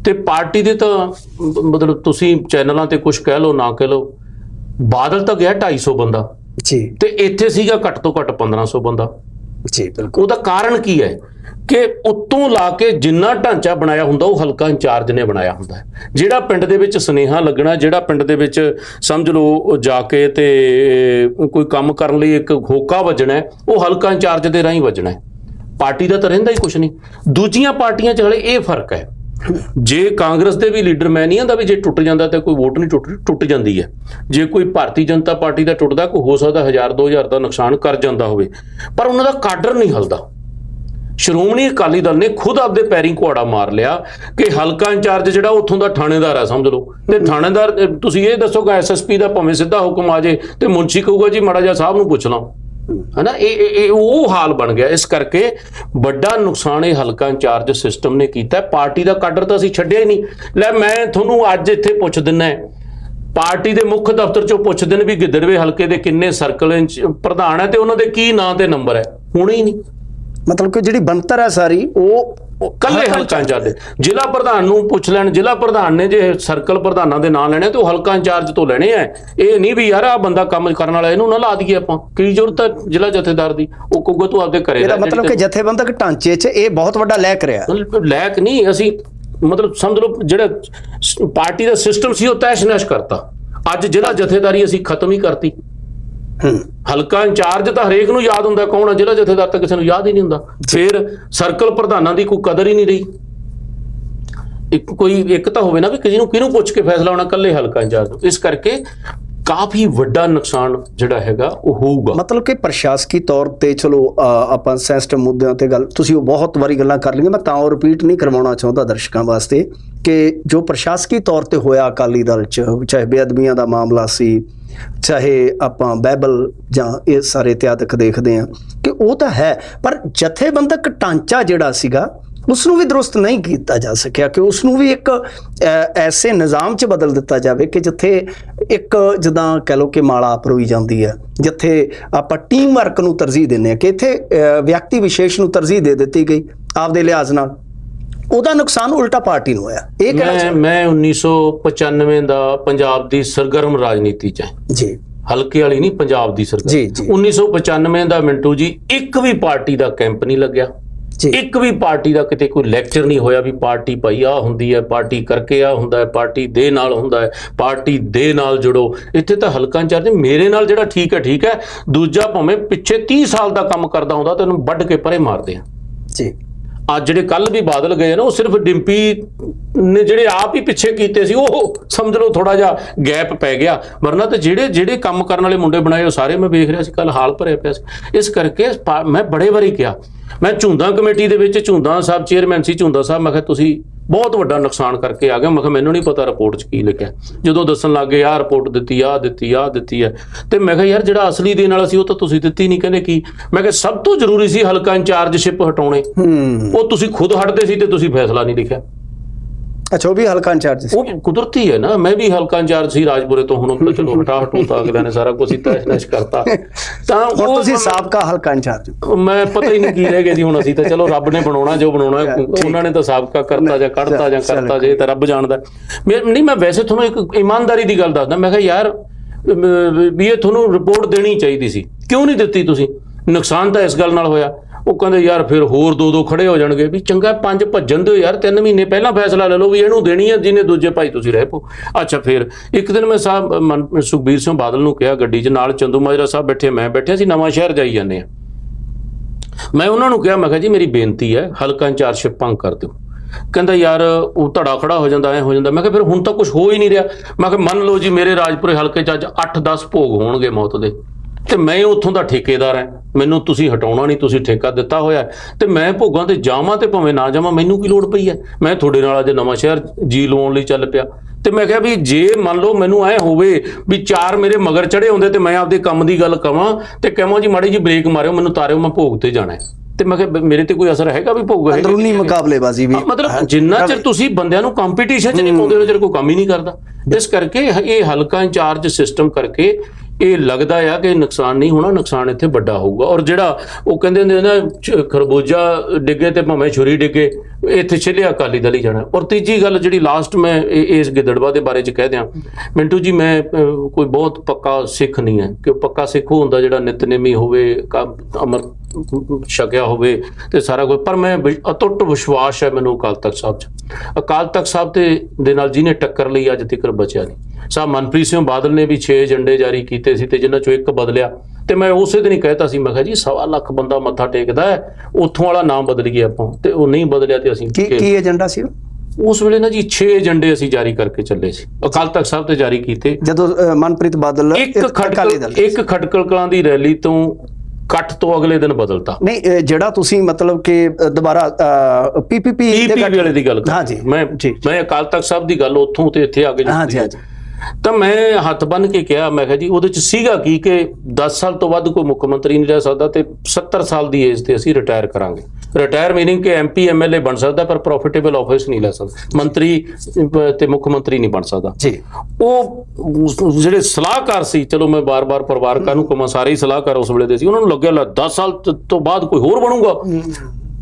ਤੇ ਪਾਰਟੀ ਦੇ ਤਾਂ ਮਤਲਬ ਤੁਸੀਂ ਚੈਨਲਾਂ ਤੇ ਕੁਝ ਕਹਿ ਲਓ ਨਾ ਕਹਿ ਲਓ ਬਾਦਲ ਤਾਂ ਗਿਆ 250 ਬੰਦਾ। ਜੀ। ਤੇ ਇੱਥੇ ਸੀਗਾ ਘੱਟ ਤੋਂ ਘੱਟ 1500 ਬੰਦਾ। ਜੀ ਬਿਲਕੁਲ। ਉਹਦਾ ਕਾਰਨ ਕੀ ਹੈ? ਕਿ ਉੱਤੋਂ ਲਾ ਕੇ ਜਿੰਨਾ ਢਾਂਚਾ ਬਣਾਇਆ ਹੁੰਦਾ ਉਹ ਹਲਕਾ ਇੰਚਾਰਜ ਨੇ ਬਣਾਇਆ ਹੁੰਦਾ ਜਿਹੜਾ ਪਿੰਡ ਦੇ ਵਿੱਚ ਸਨੇਹਾ ਲੱਗਣਾ ਜਿਹੜਾ ਪਿੰਡ ਦੇ ਵਿੱਚ ਸਮਝ ਲਓ ਜਾ ਕੇ ਤੇ ਕੋਈ ਕੰਮ ਕਰਨ ਲਈ ਇੱਕ ਹੋਕਾ ਵੱਜਣਾ ਉਹ ਹਲਕਾ ਇੰਚਾਰਜ ਦੇ ਰਾਹੀਂ ਵੱਜਣਾ ਪਾਰਟੀ ਦਾ ਤਾਂ ਰਹਿੰਦਾ ਹੀ ਕੁਝ ਨਹੀਂ। ਦੂਜੀਆਂ ਪਾਰਟੀਆਂ 'ਚ ਹਲੇ ਇਹ ਫ਼ਰਕ ਹੈ। ਜੇ ਕਾਂਗਰਸ ਦੇ ਵੀ ਲੀਡਰ ਮੈਂ ਨਹੀਂ ਆਂਦਾ ਵੀ ਜੇ ਟੁੱਟ ਜਾਂਦਾ ਤਾਂ ਕੋਈ ਵੋਟ ਨਹੀਂ ਟੁੱਟ ਟੁੱਟ ਜਾਂਦੀ ਹੈ। ਜੇ ਕੋਈ ਭਾਰਤੀ ਜਨਤਾ ਪਾਰਟੀ ਦਾ ਟੁੱਟਦਾ, ਕੋਈ ਹੋ ਸਕਦਾ 1000 2000 ਦਾ ਨੁਕਸਾਨ ਕਰ ਜਾਂਦਾ ਹੋਵੇ। ਪਰ ਉਹਨਾਂ ਦਾ ਕਾਡਰ ਨਹੀਂ ਹਲਦਾ। ਸ਼੍ਰੋਮਣੀ ਅਕਾਲੀ ਦਲ ਨੇ ਖੁਦ ਆਪਦੇ ਪੈਰੀਂ ਕੁਹਾੜਾ ਮਾਰ ਲਿਆ ਕਿ ਹਲਕਾ ਇੰਚਾਰਜ ਜਿਹੜਾ ਉੱਥੋਂ ਦਾ ਥਾਣੇਦਾਰ ਆ, ਸਮਝ ਲਓ। ਤੇ ਥਾਣੇਦਾਰ, ਤੁਸੀਂ ਇਹ ਦੱਸੋ ਦੱਸੋਗਾ ਐਸਐਸਪੀ ਦਾ ਭਾਵੇਂ ਸਿੱਧਾ ਹੁਕਮ ਆ ਜੇ ਤੇ ਮੁੰਸ਼ੀ ਕਹੂਗਾ, ਜੀ, ਮਾੜਾ ਜਿਹਾ ਸਾਹਿਬ ਨੂੰ ਪੁੱਛ ਲਓ ਹਨਾ? ਇਹ ਇਹ- ਉਹ ਹਾਲ ਬਣ ਗਿਆ। ਇਸ ਕਰਕੇ ਵੱਡਾ ਨੁਕਸਾਨ ਇਹ ਹਲਕਾ ਇੰਚਾਰਜ ਸਿਸਟਮ ਨੇ ਕੀਤਾ। ਪਾਰਟੀ ਦਾ ਕਾਡਰ ਤਾਂ ਅਸੀਂ ਛੱਡਿਆ ਹੀ ਨਹੀਂ। ਲੈ, ਮੈਂ ਤੁਹਾਨੂੰ ਅੱਜ ਇੱਥੇ ਪੁੱਛ ਦਿੰਨਾ ਪਾਰਟੀ ਦੇ ਮੁੱਖ ਦਫ਼ਤਰ ਚੋਂ ਪੁੱਛਦੇ ਨੇ ਵੀ ਗਿੱਦੜਵੇ ਹਲਕੇ ਦੇ ਕਿੰਨੇ ਸਰਕਲ ਇੰਚ ਪ੍ਰਧਾਨ ਹੈ ਤੇ ਉਹਨਾਂ ਦੇ ਕੀ ਨਾਂ ਤੇ ਨੰਬਰ ਹੈ। ਹੁਣੇ ਹੀ ਨਹੀਂ। ਮਤਲਬ ਕਿ ਜਿਹੜੀ ਬਣਤਰ ਹੈ ਸਾਰੀ ਉਹ ਕੱਲੇ ਹਲਕਾ ਇੰਚਾਰਜ ਜ਼ਿਲ੍ਹਾ ਪ੍ਰਧਾਨ ਨੂੰ ਪੁੱਛ ਲੈਣ ਜ਼ਿਲ੍ਹਾ ਪ੍ਰਧਾਨ ਨੇ ਜੇ ਸਰਕਲ ਪ੍ਰਧਾਨਾਂ ਦੇ ਨਾਂ ਲੈਣੇ ਤੇ ਉਹ ਹਲਕਾ ਇੰਚਾਰਜ ਤੋਂ ਲੈਣੇ ਆ। ਇਹ ਨਹੀਂ ਵੀ ਯਾਰ ਆ ਬੰਦਾ ਕੰਮ ਕਰਨ ਵਾਲਾ ਇਹਨੂੰ ਨਾ ਲਾ ਦਈਏ ਆਪਾਂ। ਕੀ ਜ਼ਰੂਰਤ ਹੈ ਜ਼ਿਲ੍ਹਾ ਜਥੇਦਾਰ ਦੀ? ਉਹ ਕਹੂਗਾ ਤੂੰ ਆਪਦੇ ਘਰੇ ਇਹਦਾ ਮਤਲਬ ਕਿ ਜਥੇਬੰਦਕ ਢਾਂਚੇ 'ਚ ਇਹ ਬਹੁਤ ਵੱਡਾ ਲੈਕ ਰਿਹਾ। ਲੈਕ ਨਹੀਂ ਅਸੀਂ ਮਤਲਬ ਸਮਝ ਲਓ ਜਿਹੜਾ ਪਾਰਟੀ ਦਾ ਸਿਸਟਮ ਸੀ ਉਹ ਤੈਸ਼ ਨੈਸ਼ ਕਰਤਾ। ਅੱਜ ਜ਼ਿਲ੍ਹਾ ਜਥੇਦਾਰੀ ਅਸੀਂ ਖਤਮ ਹੀ ਕਰਤੀ। ਹਲਕਾ ਇੰਚਾਰਜ ਤਾਂ ਹਰੇਕ ਨੂੰ ਯਾਦ ਹੁੰਦਾ ਕੌਣ ਹੈ ਜ਼ਿਲ੍ਹਾ ਜਥੇਦਾਰ ਤਾਂ ਕਿਸੇ ਨੂੰ ਯਾਦ ਹੀ ਨਹੀਂ ਹੁੰਦਾ। ਫਿਰ ਸਰਕਲ ਪ੍ਰਧਾਨਾਂ ਦੀ ਕੋਈ ਕਦਰ ਹੀ ਨਹੀਂ ਰਹੀ। ਇੱਕ ਕੋਈ ਇੱਕ ਤਾਂ ਹੋਵੇ ਨਾ ਵੀ ਕਿਸੇ ਨੂੰ ਕਿਹਨੂੰ ਪੁੱਛ ਕੇ ਫੈਸਲਾ ਹੋਣਾ ਕੱਲੇ ਹਲਕਾ ਇੰਚਾਰਜ। ਇਸ ਕਰਕੇ ਕਾਫੀ ਵੱਡਾ ਨੁਕਸਾਨ ਜਿਹੜਾ ਹੈਗਾ ਉਹ ਹੋਊਗਾ। ਮਤਲਬ ਕਿ ਪ੍ਰਸ਼ਾਸਕੀ ਤੌਰ ਤੇ ਚਲੋ ਆਪਾਂ ਸੈਂਸਿਟਿਵ ਮੁੱਦਿਆਂ ਤੇ ਗੱਲ ਤੁਸੀਂ ਉਹ ਬਹੁਤ ਵਾਰੀ ਗੱਲਾਂ ਕਰ ਲਈਆਂ ਮੈਂ ਤਾਂ ਉਹ ਰਿਪੀਟ ਨਹੀਂ ਕਰਵਾਉਣਾ ਚਾਹੁੰਦਾ ਦਰਸ਼ਕਾਂ ਵਾਸਤੇ ਕਿ ਜੋ ਪ੍ਰਸ਼ਾਸਕੀ ਤੌਰ ਤੇ ਹੋਇਆ ਅਕਾਲੀ ਦਲ 'ਚ ਚਾਹੇ ਬੇਅਦਬੀਆਂ ਦਾ ਮਾਮਲਾ ਸੀ ਚਾਹੇ ਆਪਾਂ ਬਾਈਬਲ ਜਾਂ ਇਹ ਸਾਰੇ ਇਤਿਹਾਦਕ ਦੇਖਦੇ ਆ ਕਿ ਉਹ ਤਾਂ ਹੈ ਪਰ ਜਥੇਬੰਦਕ ਢਾਂਚਾ ਜਿਹੜਾ ਸੀਗਾ ਉਸ ਨੂੰ ਵੀ ਦਰੁਸਤ ਨਹੀਂ ਕੀਤਾ ਜਾ ਸਕਿਆ ਕਿ ਉਸ ਨੂੰ ਵੀ ਇੱਕ ਅ, ਐਸੇ ਨਿਜ਼ਾਮ 'ਚ ਬਦਲ ਦਿੱਤਾ ਜਾਵੇ ਕਿ ਜਿੱਥੇ ਇੱਕ ਜਦਾਂ ਕਹਿ ਲਓ ਕਿ ਮਾਲਾ ਪਰੋਈ ਜਾਂਦੀ ਹੈ ਜਿੱਥੇ ਆਪਾਂ ਟੀਮ ਵਰਕ ਨੂੰ ਤਰਜੀਹ ਦਿੰਦੇ ਆ ਕਿ ਇੱਥੇ ਅ, ਵਿਅਕਤੀ ਵਿਸ਼ੇਸ਼ ਨੂੰ ਤਰਜੀਹ ਦੇ ਦਿੱਤੀ ਗਈ ਆਪਦੇ ਲਿਹਾਜ਼ ਨਾਲ। ਉਹਦਾ ਨੁਕਸਾਨ ਉਲਟਾ ਪਾਰਟੀ ਨੂੰ ਹੋਇਆ। ਇਹ ਕਹਿਣਾ ਮੈਂ ਮੈਂ 1995 ਦਾ ਪੰਜਾਬ ਦੀ ਸਰਗਰਮ ਰਾਜਨੀਤੀ ਚ ਜੀ। ਹਲਕੇ ਵਾਲੀ ਨਹੀਂ ਪੰਜਾਬ ਦੀ ਜੀ। 1995 ਦਾ ਮਿੰਟੂ ਜੀ ਇੱਕ ਵੀ ਪਾਰਟੀ ਦਾ ਕੈਂਪ ਨਹੀਂ ਲੱਗਿਆ। ਇੱਕ ਵੀ ਪਾਰਟੀ ਦਾ ਕਿਤੇ ਕੋਈ ਲੈਕਚਰ ਨਹੀਂ ਹੋਇਆ ਵੀ ਪਾਰਟੀ ਭਾਈ ਆ ਹੁੰਦੀ ਹੈ ਪਾਰਟੀ ਕਰਕੇ ਆ ਹੁੰਦਾ ਹੈ ਪਾਰਟੀ ਦੇ ਨਾਲ ਹੁੰਦਾ ਹੈ ਪਾਰਟੀ ਦੇ ਨਾਲ ਜੁੜੋ। ਇੱਥੇ ਤਾਂ ਹਲਕਾ ਇੰਚਾਰਜ ਮੇਰੇ ਨਾਲ ਜਿਹੜਾ ਠੀਕ ਹੈ ਠੀਕ ਹੈ ਦੂਜਾ ਭਾਵੇਂ ਪਿੱਛੇ 30 ਸਾਲ ਦਾ ਕੰਮ ਕਰਦਾ ਹੁੰਦਾ ਤੈਨੂੰ ਵੱਢ ਕੇ ਪਰੇ ਮਾਰਦੇ ਆ। ਜੀ। ਅੱਜ ਜਿਹੜੇ ਕੱਲ ਵੀ ਬਾਦਲ ਗਏ ਨਾ, ਉਹ ਸਿਰਫ ਡਿੰਪੀ ਨੇ ਜਿਹੜੇ ਆਪ ਹੀ ਪਿੱਛੇ ਕੀਤੇ ਸੀ, ਉਹ ਸਮਝ ਲਓ ਥੋੜਾ ਜਿਹਾ ਗੈਪ ਪੈ ਗਿਆ। ਵਰਨਾ ਤੇ ਜਿਹੜੇ ਜਿਹੜੇ ਕੰਮ ਕਰਨ ਵਾਲੇ ਮੁੰਡੇ ਬਣਾਏ, ਉਹ ਸਾਰੇ ਮੈਂ ਵੇਖ ਰਿਹਾ ਸੀ ਕੱਲ ਹਾਲ ਭਰਿਆ ਪਿਆ ਸੀ। ਇਸ ਕਰਕੇ ਮੈਂ ਬੜੇ ਵਾਰੀ ਕਿਹਾ, ਮੈਂ ਝੁੰਦਾ ਕਮੇਟੀ ਦੇ ਵਿੱਚ ਝੁੰਦਾ ਸਾਹਿਬ, ਚੇਅਰਮੈਨ ਸੀ ਝੁੰਦਾ ਸਾਹਿਬ, ਮੈਂ ਕਿਹਾ, ਤੁਸੀਂ ਬਹੁਤ ਵੱਡਾ ਨੁਕਸਾਨ ਕਰਕੇ ਆ ਗਏ ਮੈਂ ਕਿਹਾ ਮੈਨੂੰ ਨਹੀਂ ਪਤਾ ਰਿਪੋਰਟ 'ਚ ਕੀ ਲਿਖਿਆ। ਜਦੋਂ ਦੱਸਣ ਲੱਗੇ ਆਹ ਰਿਪੋਰਟ ਦਿੱਤੀ ਆਹ ਦਿੱਤੀ ਆਹ ਦਿੱਤੀ ਹੈ। ਤੇ ਮੈਂ ਕਿਹਾ ਯਾਰ ਜਿਹੜਾ ਅਸਲੀ ਦੇਣ ਵਾਲਾ ਸੀ ਉਹ ਤਾਂ ਤੁਸੀਂ ਦਿੱਤੀ ਨਹੀਂ ਕਹਿੰਦੇ ਕੀ? ਮੈਂ ਕਿਹਾ ਸਭ ਤੋਂ ਜ਼ਰੂਰੀ ਸੀ ਹਲਕਾ ਇੰਚਾਰਜਸ਼ਿਪ ਹਟਾਉਣੇ। ਉਹ ਤੁਸੀਂ ਖੁਦ ਹਟਦੇ ਸੀ ਤੇ ਤੁਸੀਂ ਫੈਸਲਾ ਨਹੀਂ ਲਿਖਿਆ। ਅੱਛਾ ਉਹ ਵੀ ਹਲਕਾ ਇੰਚਾਰਜ ਸੀ। ਉਹ ਕੁਦਰਤੀ ਹੈ ਨਾ ਮੈਂ ਵੀ ਹਲਕਾ ਇੰਚਾਰਜ ਸੀ ਰਾਜਪੁਰੇ ਤੋਂ ਹੁਣ ਤਾਂ ਚਲੋ ਹਟਾ ਹਟੂ ਤਾਂ ਅਗਲੇ ਨੇ ਸਾਰਾ ਕੁਝ ਹੀ ਤੈਸ਼ ਨੈਸ਼ ਕਰਤਾ। ਤਾਂ ਉਹ ਤੁਸੀਂ ਸਾਬਕਾ ਹਲਕਾ ਇੰਚਾਰਜ। ਮੈਂ ਪਤਾ ਹੀ ਨਹੀਂ ਕੀ ਰਹਿ ਗਿਆ ਜੀ ਹੁਣ ਅਸੀਂ ਤਾਂ ਚਲੋ ਰੱਬ ਨੇ ਬਣਾਉਣਾ ਜੋ ਬਣਾਉਣਾ। ਉਹਨਾਂ ਨੇ ਤਾਂ ਸਾਬਕਾ ਕਰਤਾ ਜਾਂ ਕੱਢਤਾ ਜਾਂ ਕਰਤਾ ਜੇ ਤਾਂ ਰੱਬ ਜਾਣਦਾ। ਨਹੀਂ ਮੈਂ ਵੈਸੇ ਤੁਹਾਨੂੰ ਇੱਕ ਇਮਾਨਦਾਰੀ ਦੀ ਗੱਲ ਦੱਸਦਾ ਮੈਂ ਕਿਹਾ ਯਾਰ ਵੀ ਇਹ ਤੁਹਾਨੂੰ ਰਿਪੋਰਟ ਦੇਣੀ ਚਾਹੀਦੀ ਸੀ। ਕਿਉਂ ਨਹੀਂ ਦਿੱਤੀ ਤੁਸੀਂ? ਨੁਕਸਾਨ ਤਾਂ ਇਸ ਗੱਲ ਨਾਲ ਹੋਇਆ। ਉਹ ਕਹਿੰਦੇ ਯਾਰ ਫਿਰ ਹੋਰ ਦੋ ਦੋ ਖੜੇ ਹੋ ਜਾਣਗੇ ਵੀ ਚੰਗਾ ਪੰਜ ਭੱਜਣ ਦਿਓ ਯਾਰ, ਤਿੰਨ ਮਹੀਨੇ ਪਹਿਲਾਂ ਫੈਸਲਾ ਲੈ ਲਓ ਵੀ ਇਹਨੂੰ ਦੇਣੀ ਹੈ ਜਿਹਨੇ ਦੂਜੇ ਭਾਈ ਤੁਸੀਂ ਰਹਿ ਪੋ ਅੱਛਾ ਫਿਰ, ਇੱਕ ਦਿਨ ਮੈਂ ਸਾਹਿਬ ਸੁਖਬੀਰ ਸਿੰਘ ਬਾਦਲ ਨੂੰ ਕਿਹਾ ਗੱਡੀ 'ਚ, ਨਾਲ ਚੰਦੂ ਮਾਜਰਾ ਸਾਹਿਬ ਬੈਠੇ ਮੈਂ ਬੈਠਿਆ ਸੀ, ਨਵਾਂ ਸ਼ਹਿਰ ਜਾਈ ਜਾਂਦੇ ਆ। ਮੈਂ ਉਹਨਾਂ ਨੂੰ ਕਿਹਾ, ਮੈਂ ਕਿਹਾ ਜੀ ਮੇਰੀ ਬੇਨਤੀ ਹੈ, ਹਲਕਾ ਇੰਚਾਰਜਸ਼ਿਪ ਭੰਗ ਕਰ ਦਿਓ। ਕਹਿੰਦਾ ਯਾਰ ਉਹ ਧੜਾ ਖੜਾ ਹੋ ਜਾਂਦਾ, ਐ ਹੋ ਜਾਂਦਾ। ਮੈਂ ਕਿਹਾ ਫਿਰ ਹੁਣ ਤਾਂ ਕੁਝ ਹੋ ਹੀ ਨਹੀਂ ਰਿਹਾ। ਮੈਂ ਕਿਹਾ ਮੰਨ ਲਓ ਜੀ ਮੇਰੇ ਰਾਜਪੁਰੇ ਹਲਕੇ 'ਚ ਅੱਜ 8-10 ਭੋਗ ਹੋਣਗੇ ਮੌਤ ਦੇ। ਤੇ ਮੈਂ ਉੱਥੋਂ ਦਾ ਠੇਕੇਦਾਰ ਹਾਂ। ਮੈਨੂੰ ਤੁਸੀਂ ਹਟਾਉਣਾ ਨਹੀਂ ਤੁਸੀਂ ਠੇਕਾ ਦਿੱਤਾ ਹੋਇਆ ਹੈ, ਤੇ ਮੈਂ ਭੋਗਾਂ ਤੇ ਜਾਵਾਂ ਤੇ ਭਾਵੇਂ ਨਾ ਜਾਵਾਂ ਮੈਨੂੰ ਕੀ ਲੋੜ ਪਈ ਹੈ? ਮੈਂ ਤੁਹਾਡੇ ਨਾਲ ਅੱਜ ਨਵਾਂ ਸ਼ਹਿਰ ਜੀ ਲਵਾਉਣ ਲਈ ਚੱਲ ਪਿਆ। ਤੇ ਮੈਂ ਕਿਹਾ ਵੀ ਜੇ ਮੰਨ ਲਓ ਮੈਨੂੰ ਐ ਹੋਵੇ ਵੀ ਚਾਰ ਮੇਰੇ ਮਗਰ ਚੜੇ ਹੁੰਦੇ ਤੇ ਮੈਂ ਆਪਦੇ ਕੰਮ ਦੀ ਗੱਲ ਕਵਾਂ ਤੇ ਕਹਾਂ ਜੀ ਮਾੜੀ ਜੀ ਬ੍ਰੇਕ ਮਾਰਿਓ ਮੈਨੂੰ ਤਾਰਿਓ ਮੈਂ ਭੋਗ ਤੇ ਜਾਣਾ ਹੈ। ਤੇ ਮੈਂ ਕਿਹਾ ਮੇਰੇ ਤੇ ਕੋਈ ਅਸਰ ਹੈਗਾ ਵੀ ਭੋਗ ਹੈਗਾ? ਅੰਦਰੂਨੀ ਮੁਕਾਬਲੇਬਾਜ਼ੀ ਵੀ ਹਾਂ, ਮਤਲਬ ਜਿੰਨਾ ਚਿਰ ਤੁਸੀਂ ਬੰਦਿਆਂ ਨੂੰ ਕੰਪੀਟੀਸ਼ਨ 'ਚ ਨਹੀਂ ਪਾਉਂਦੇ ਉਹਨਾਂ ਚਿਰ ਕੋਈ ਕੰਮ ਹੀ ਨਹੀਂ ਕਰਦਾ। ਇਸ ਕਰਕੇ ਇਹ ਹਲਕਾ ਇੰਚਾਰਜ ਸਿਸਟਮ ਕਰਕੇ ਇਹ ਲੱਗਦਾ ਆ ਕਿ ਨੁਕਸਾਨ ਨਹੀਂ ਹੋਣਾ, ਨੁਕਸਾਨ ਇੱਥੇ ਵੱਡਾ ਹੋਊਗਾ। ਔਰ ਜਿਹੜਾ ਉਹ ਕਹਿੰਦੇ ਹੁੰਦੇ ਨਾ ਖਰਬੂਜਾ ਡਿੱਗੇ ਤੇ ਭਾਵੇਂ ਛੁਰੀ ਡਿੱਗੇ, ਇੱਥੇ ਛਿਲਿਆ ਅਕਾਲੀ ਦਲ ਹੀ ਜਾਣਾ। ਔਰ ਤੀਜੀ ਗੱਲ ਜਿਹੜੀ ਲਾਸਟ ਮੈਂ ਇਹ- ਇਸ ਗਿੱਦੜਵਾ ਦੇ ਬਾਰੇ ਚ ਕਹਿ ਦਿਆਂ, ਮਿੰਟੂ ਜੀ, ਮੈਂ ਕੋਈ ਬਹੁਤ ਪੱਕਾ ਸਿੱਖ ਨਹੀਂ ਹੈ। ਕਿ ਪੱਕਾ ਸਿੱਖ ਹੁੰਦਾ ਜਿਹੜਾ ਨਿਤਨੇਮੀ ਹੋਵੇ ਕ- ਅਮਰ ਛਕਿਆ ਹੋਵੇ ਤੇ ਸਾਰਾ ਕੁਝ। ਪਰ ਮੈਂ ਅਟੁੱਟ ਵਿਸ਼ਵਾਸ ਹੈ ਮੈਨੂੰ ਅਕਾਲ ਤਖਤ ਸਾਹਿਬ 'ਚ। ਅਕਾਲ ਤਖਤ ਸਾਹਿਬ ਤੇ ਦੇ ਨਾਲ ਜਿਹਨੇ ਟੱਕਰ ਲਈ ਅੱਜ ਤੱਕ ਬਚਿਆ ਨਹੀਂ। ਸਾਹਿਬ ਮਨਪ੍ਰੀਤ ਸਿੰਘ ਬਾਦਲ ਨੇ ਵੀ 6 ਏਜੰਡੇ ਜਾਰੀ ਕੀਤੇ ਸੀ ਤੇ ਜਿਨ੍ਹਾਂ ਚੋਂ ਇੱਕ ਬਦਲਿਆ। ਤੇ ਮੈਂ ਉਸੇ ਦਿਨ ਹੀ ਕਹਿਤਾ ਸੀ ਮੈਂ ਕਿਹਾ ਜੀ ਸਵਾ ਲੱਖ ਬੰਦਾ ਮੱਥਾ ਟੇਕਦਾ ਹੈ ਉੱਥੋਂ ਵਾਲਾ ਨਾਮ ਬਦਲ ਗਿਆ ਆਪਾਂ। ਤੇ ਉਹ ਨਹੀਂ ਬਦਲਿਆ ਤੇ ਅਸੀਂ ਕੀ ਕੀ ਏਜੰਡਾ ਸੀ? ਉਸ ਵੇਲੇ ਨਾ ਜੀ 6 ਏਜੰਡੇ ਅਸੀਂ ਜਾਰੀ ਕਰਕੇ ਚੱਲੇ ਸੀ। ਅਕਾਲ ਤਖਤ ਸਾਹਿਬ ਤੇ ਜਾਰੀ ਕੀਤੇ। ਜਦੋਂ ਮਨਪ੍ਰੀਤ ਬਾਦਲ ਇੱਕ ਖਟਕਲ ਇੱਕ ਖਟਕਲ ਕਲਾਂ ਦੀ ਰੈਲੀ ਤੋਂ ਕੱਟ ਤੋਂ ਅਗਲੇ ਦਿਨ ਬਦਲਤਾ। ਨਹੀਂ ਜਿਹੜਾ ਤੁਸੀਂ ਮਤਲਬ ਕਿ ਦੁਬਾਰਾ ਪੀਪੀਪੀ ਪੀਪੀ ਵਾਲੇ ਦੀ ਗੱਲ ਕਰ। ਹਾਂਜੀ। ਮੈਂ ਜੀ। ਮੈਂ ਅਕਾਲ ਤਖਤ ਸਾਹਿਬ ਦੀ ਗੱਲ ਉੱਥੋਂ ਤੇ ਇੱਥੇ ਆ ਕੇ ਹਾਂਜੀ ਹਾਂਜੀ। ਤਾਂ ਮੈਂ ਹੱਥ ਬੰਨ ਕੇ ਕਿਹਾ ਮੈਂ ਕਿਹਾ ਜੀ ਉਹਦੇ ਚ ਸੀਗਾ ਕੀ ਕਿ 10 ਸਾਲ ਤੋਂ ਵੱਧ ਕੋਈ ਮੁੱਖ ਮੰਤਰੀ ਨਹੀਂ ਰਹਿ ਸਕਦਾ ਤੇ 70 ਸਾਲ ਦੀ ਏਜ ਤੇ ਅਸੀਂ ਰਿਟਾਇਰ ਕਰਾਂਗੇ। ਰਿਟਾਇਰ ਮੀਨਿੰਗ ਕਿ ਐਮਪੀ ਐਮਐਲਏ ਬਣ ਸਕਦਾ ਪਰ ਪ੍ਰੋਫਿਟੇਬਲ ਆਫਿਸ ਨਹੀਂ ਲੈ ਸਕਦਾ। ਮੰਤਰੀ ਤੇ ਮੁੱਖ ਮੰਤਰੀ ਨਹੀਂ ਬਣ ਸਕਦਾ। ਜੀ। ਉਹ ਜਿਹੜੇ ਸਲਾਹਕਾਰ ਸੀ ਚਲੋ ਮੈਂ ਬਾਰ-ਬਾਰ ਪਰਿਵਾਰਕਾਂ ਨੂੰ ਕਮਾ ਸਾਰੇ ਹੀ ਸਲਾਹਕਾਰ ਉਸ ਵੇਲੇ ਦੇ ਸੀ ਉਹਨਾਂ ਨੂੰ ਲੱਗਿਆ ਲੈ 10 ਸਾਲ ਤੋਂ ਬਾਅਦ ਕੋਈ ਹੋਰ ਬਣੂਗਾ।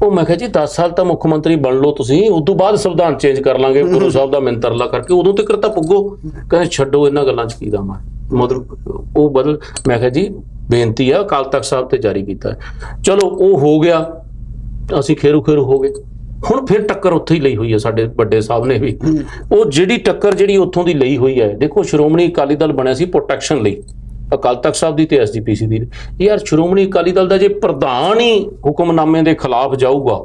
ਉਹ ਮੈਂ ਕਿਹਾ ਜੀ 10 ਸਾਲ ਤਾਂ ਮੁੱਖ ਮੰਤਰੀ ਬਣ ਲਓ ਤੁਸੀਂ ਉਸ ਤੋਂ ਬਾਅਦ ਸੰਵਿਧਾਨ ਚੇਂਜ ਕਰ ਲਾਂਗੇ ਗੁਰੂ ਸਾਹਿਬ ਦਾ ਮਿੰਤਰਲਾ ਕਰਕੇ ਉਦੋਂ ਤੱਕ ਤਾਂ ਪੁੱਗੋ। ਕਹਿੰਦੇ ਛੱਡੋ ਇਹਨਾਂ ਗੱਲਾਂ 'ਚ ਕੀ ਦਾ ਮੈਂ ਮਤਲਬ ਉਹ ਬਦਲ ਮੈਂ ਕਿਹਾ ਜੀ ਬੇਨਤੀ ਆ ਅਕਾਲ ਤਖਤ ਸਾਹਿਬ ਤੇ ਜਾਰੀ ਕੀਤਾ। ਚਲੋ ਉਹ ਹੋ ਗਿਆ। ਅਸੀਂ ਖੇਰੂ ਖੇਰੂ ਹੋ ਗਏ। ਹੁਣ ਫਿਰ ਟੱਕਰ ਉੱਥੇ ਹੀ ਲਈ ਹੋਈ ਹੈ ਸਾਡੇ ਵੱਡੇ ਸਾਹਿਬ ਨੇ ਵੀ। ਉਹ ਜਿਹੜੀ ਟੱਕਰ ਜਿਹੜੀ ਉੱਥੋਂ ਦੀ ਲਈ ਹੋਈ ਹੈ ਦੇਖੋ ਸ਼੍ਰੋਮਣੀ ਅਕਾਲੀ ਦਲ ਬਣਿਆ ਸੀ ਪ੍ਰੋਟੈਕਸ਼ਨ ਲਈ। ਅਕਾਲ ਤਖਤ ਸਾਹਿਬ ਦੀ ਤੇ ਐਸਜੀਪੀਸੀ ਦੀ। ਯਾਰ ਸ਼੍ਰੋਮਣੀ ਅਕਾਲੀ ਦਲ ਦਾ ਜੇ ਪ੍ਰਧਾਨ ਹੀ ਹੁਕਮਨਾਮੇ ਦੇ ਖਿਲਾਫ ਜਾਊਗਾ,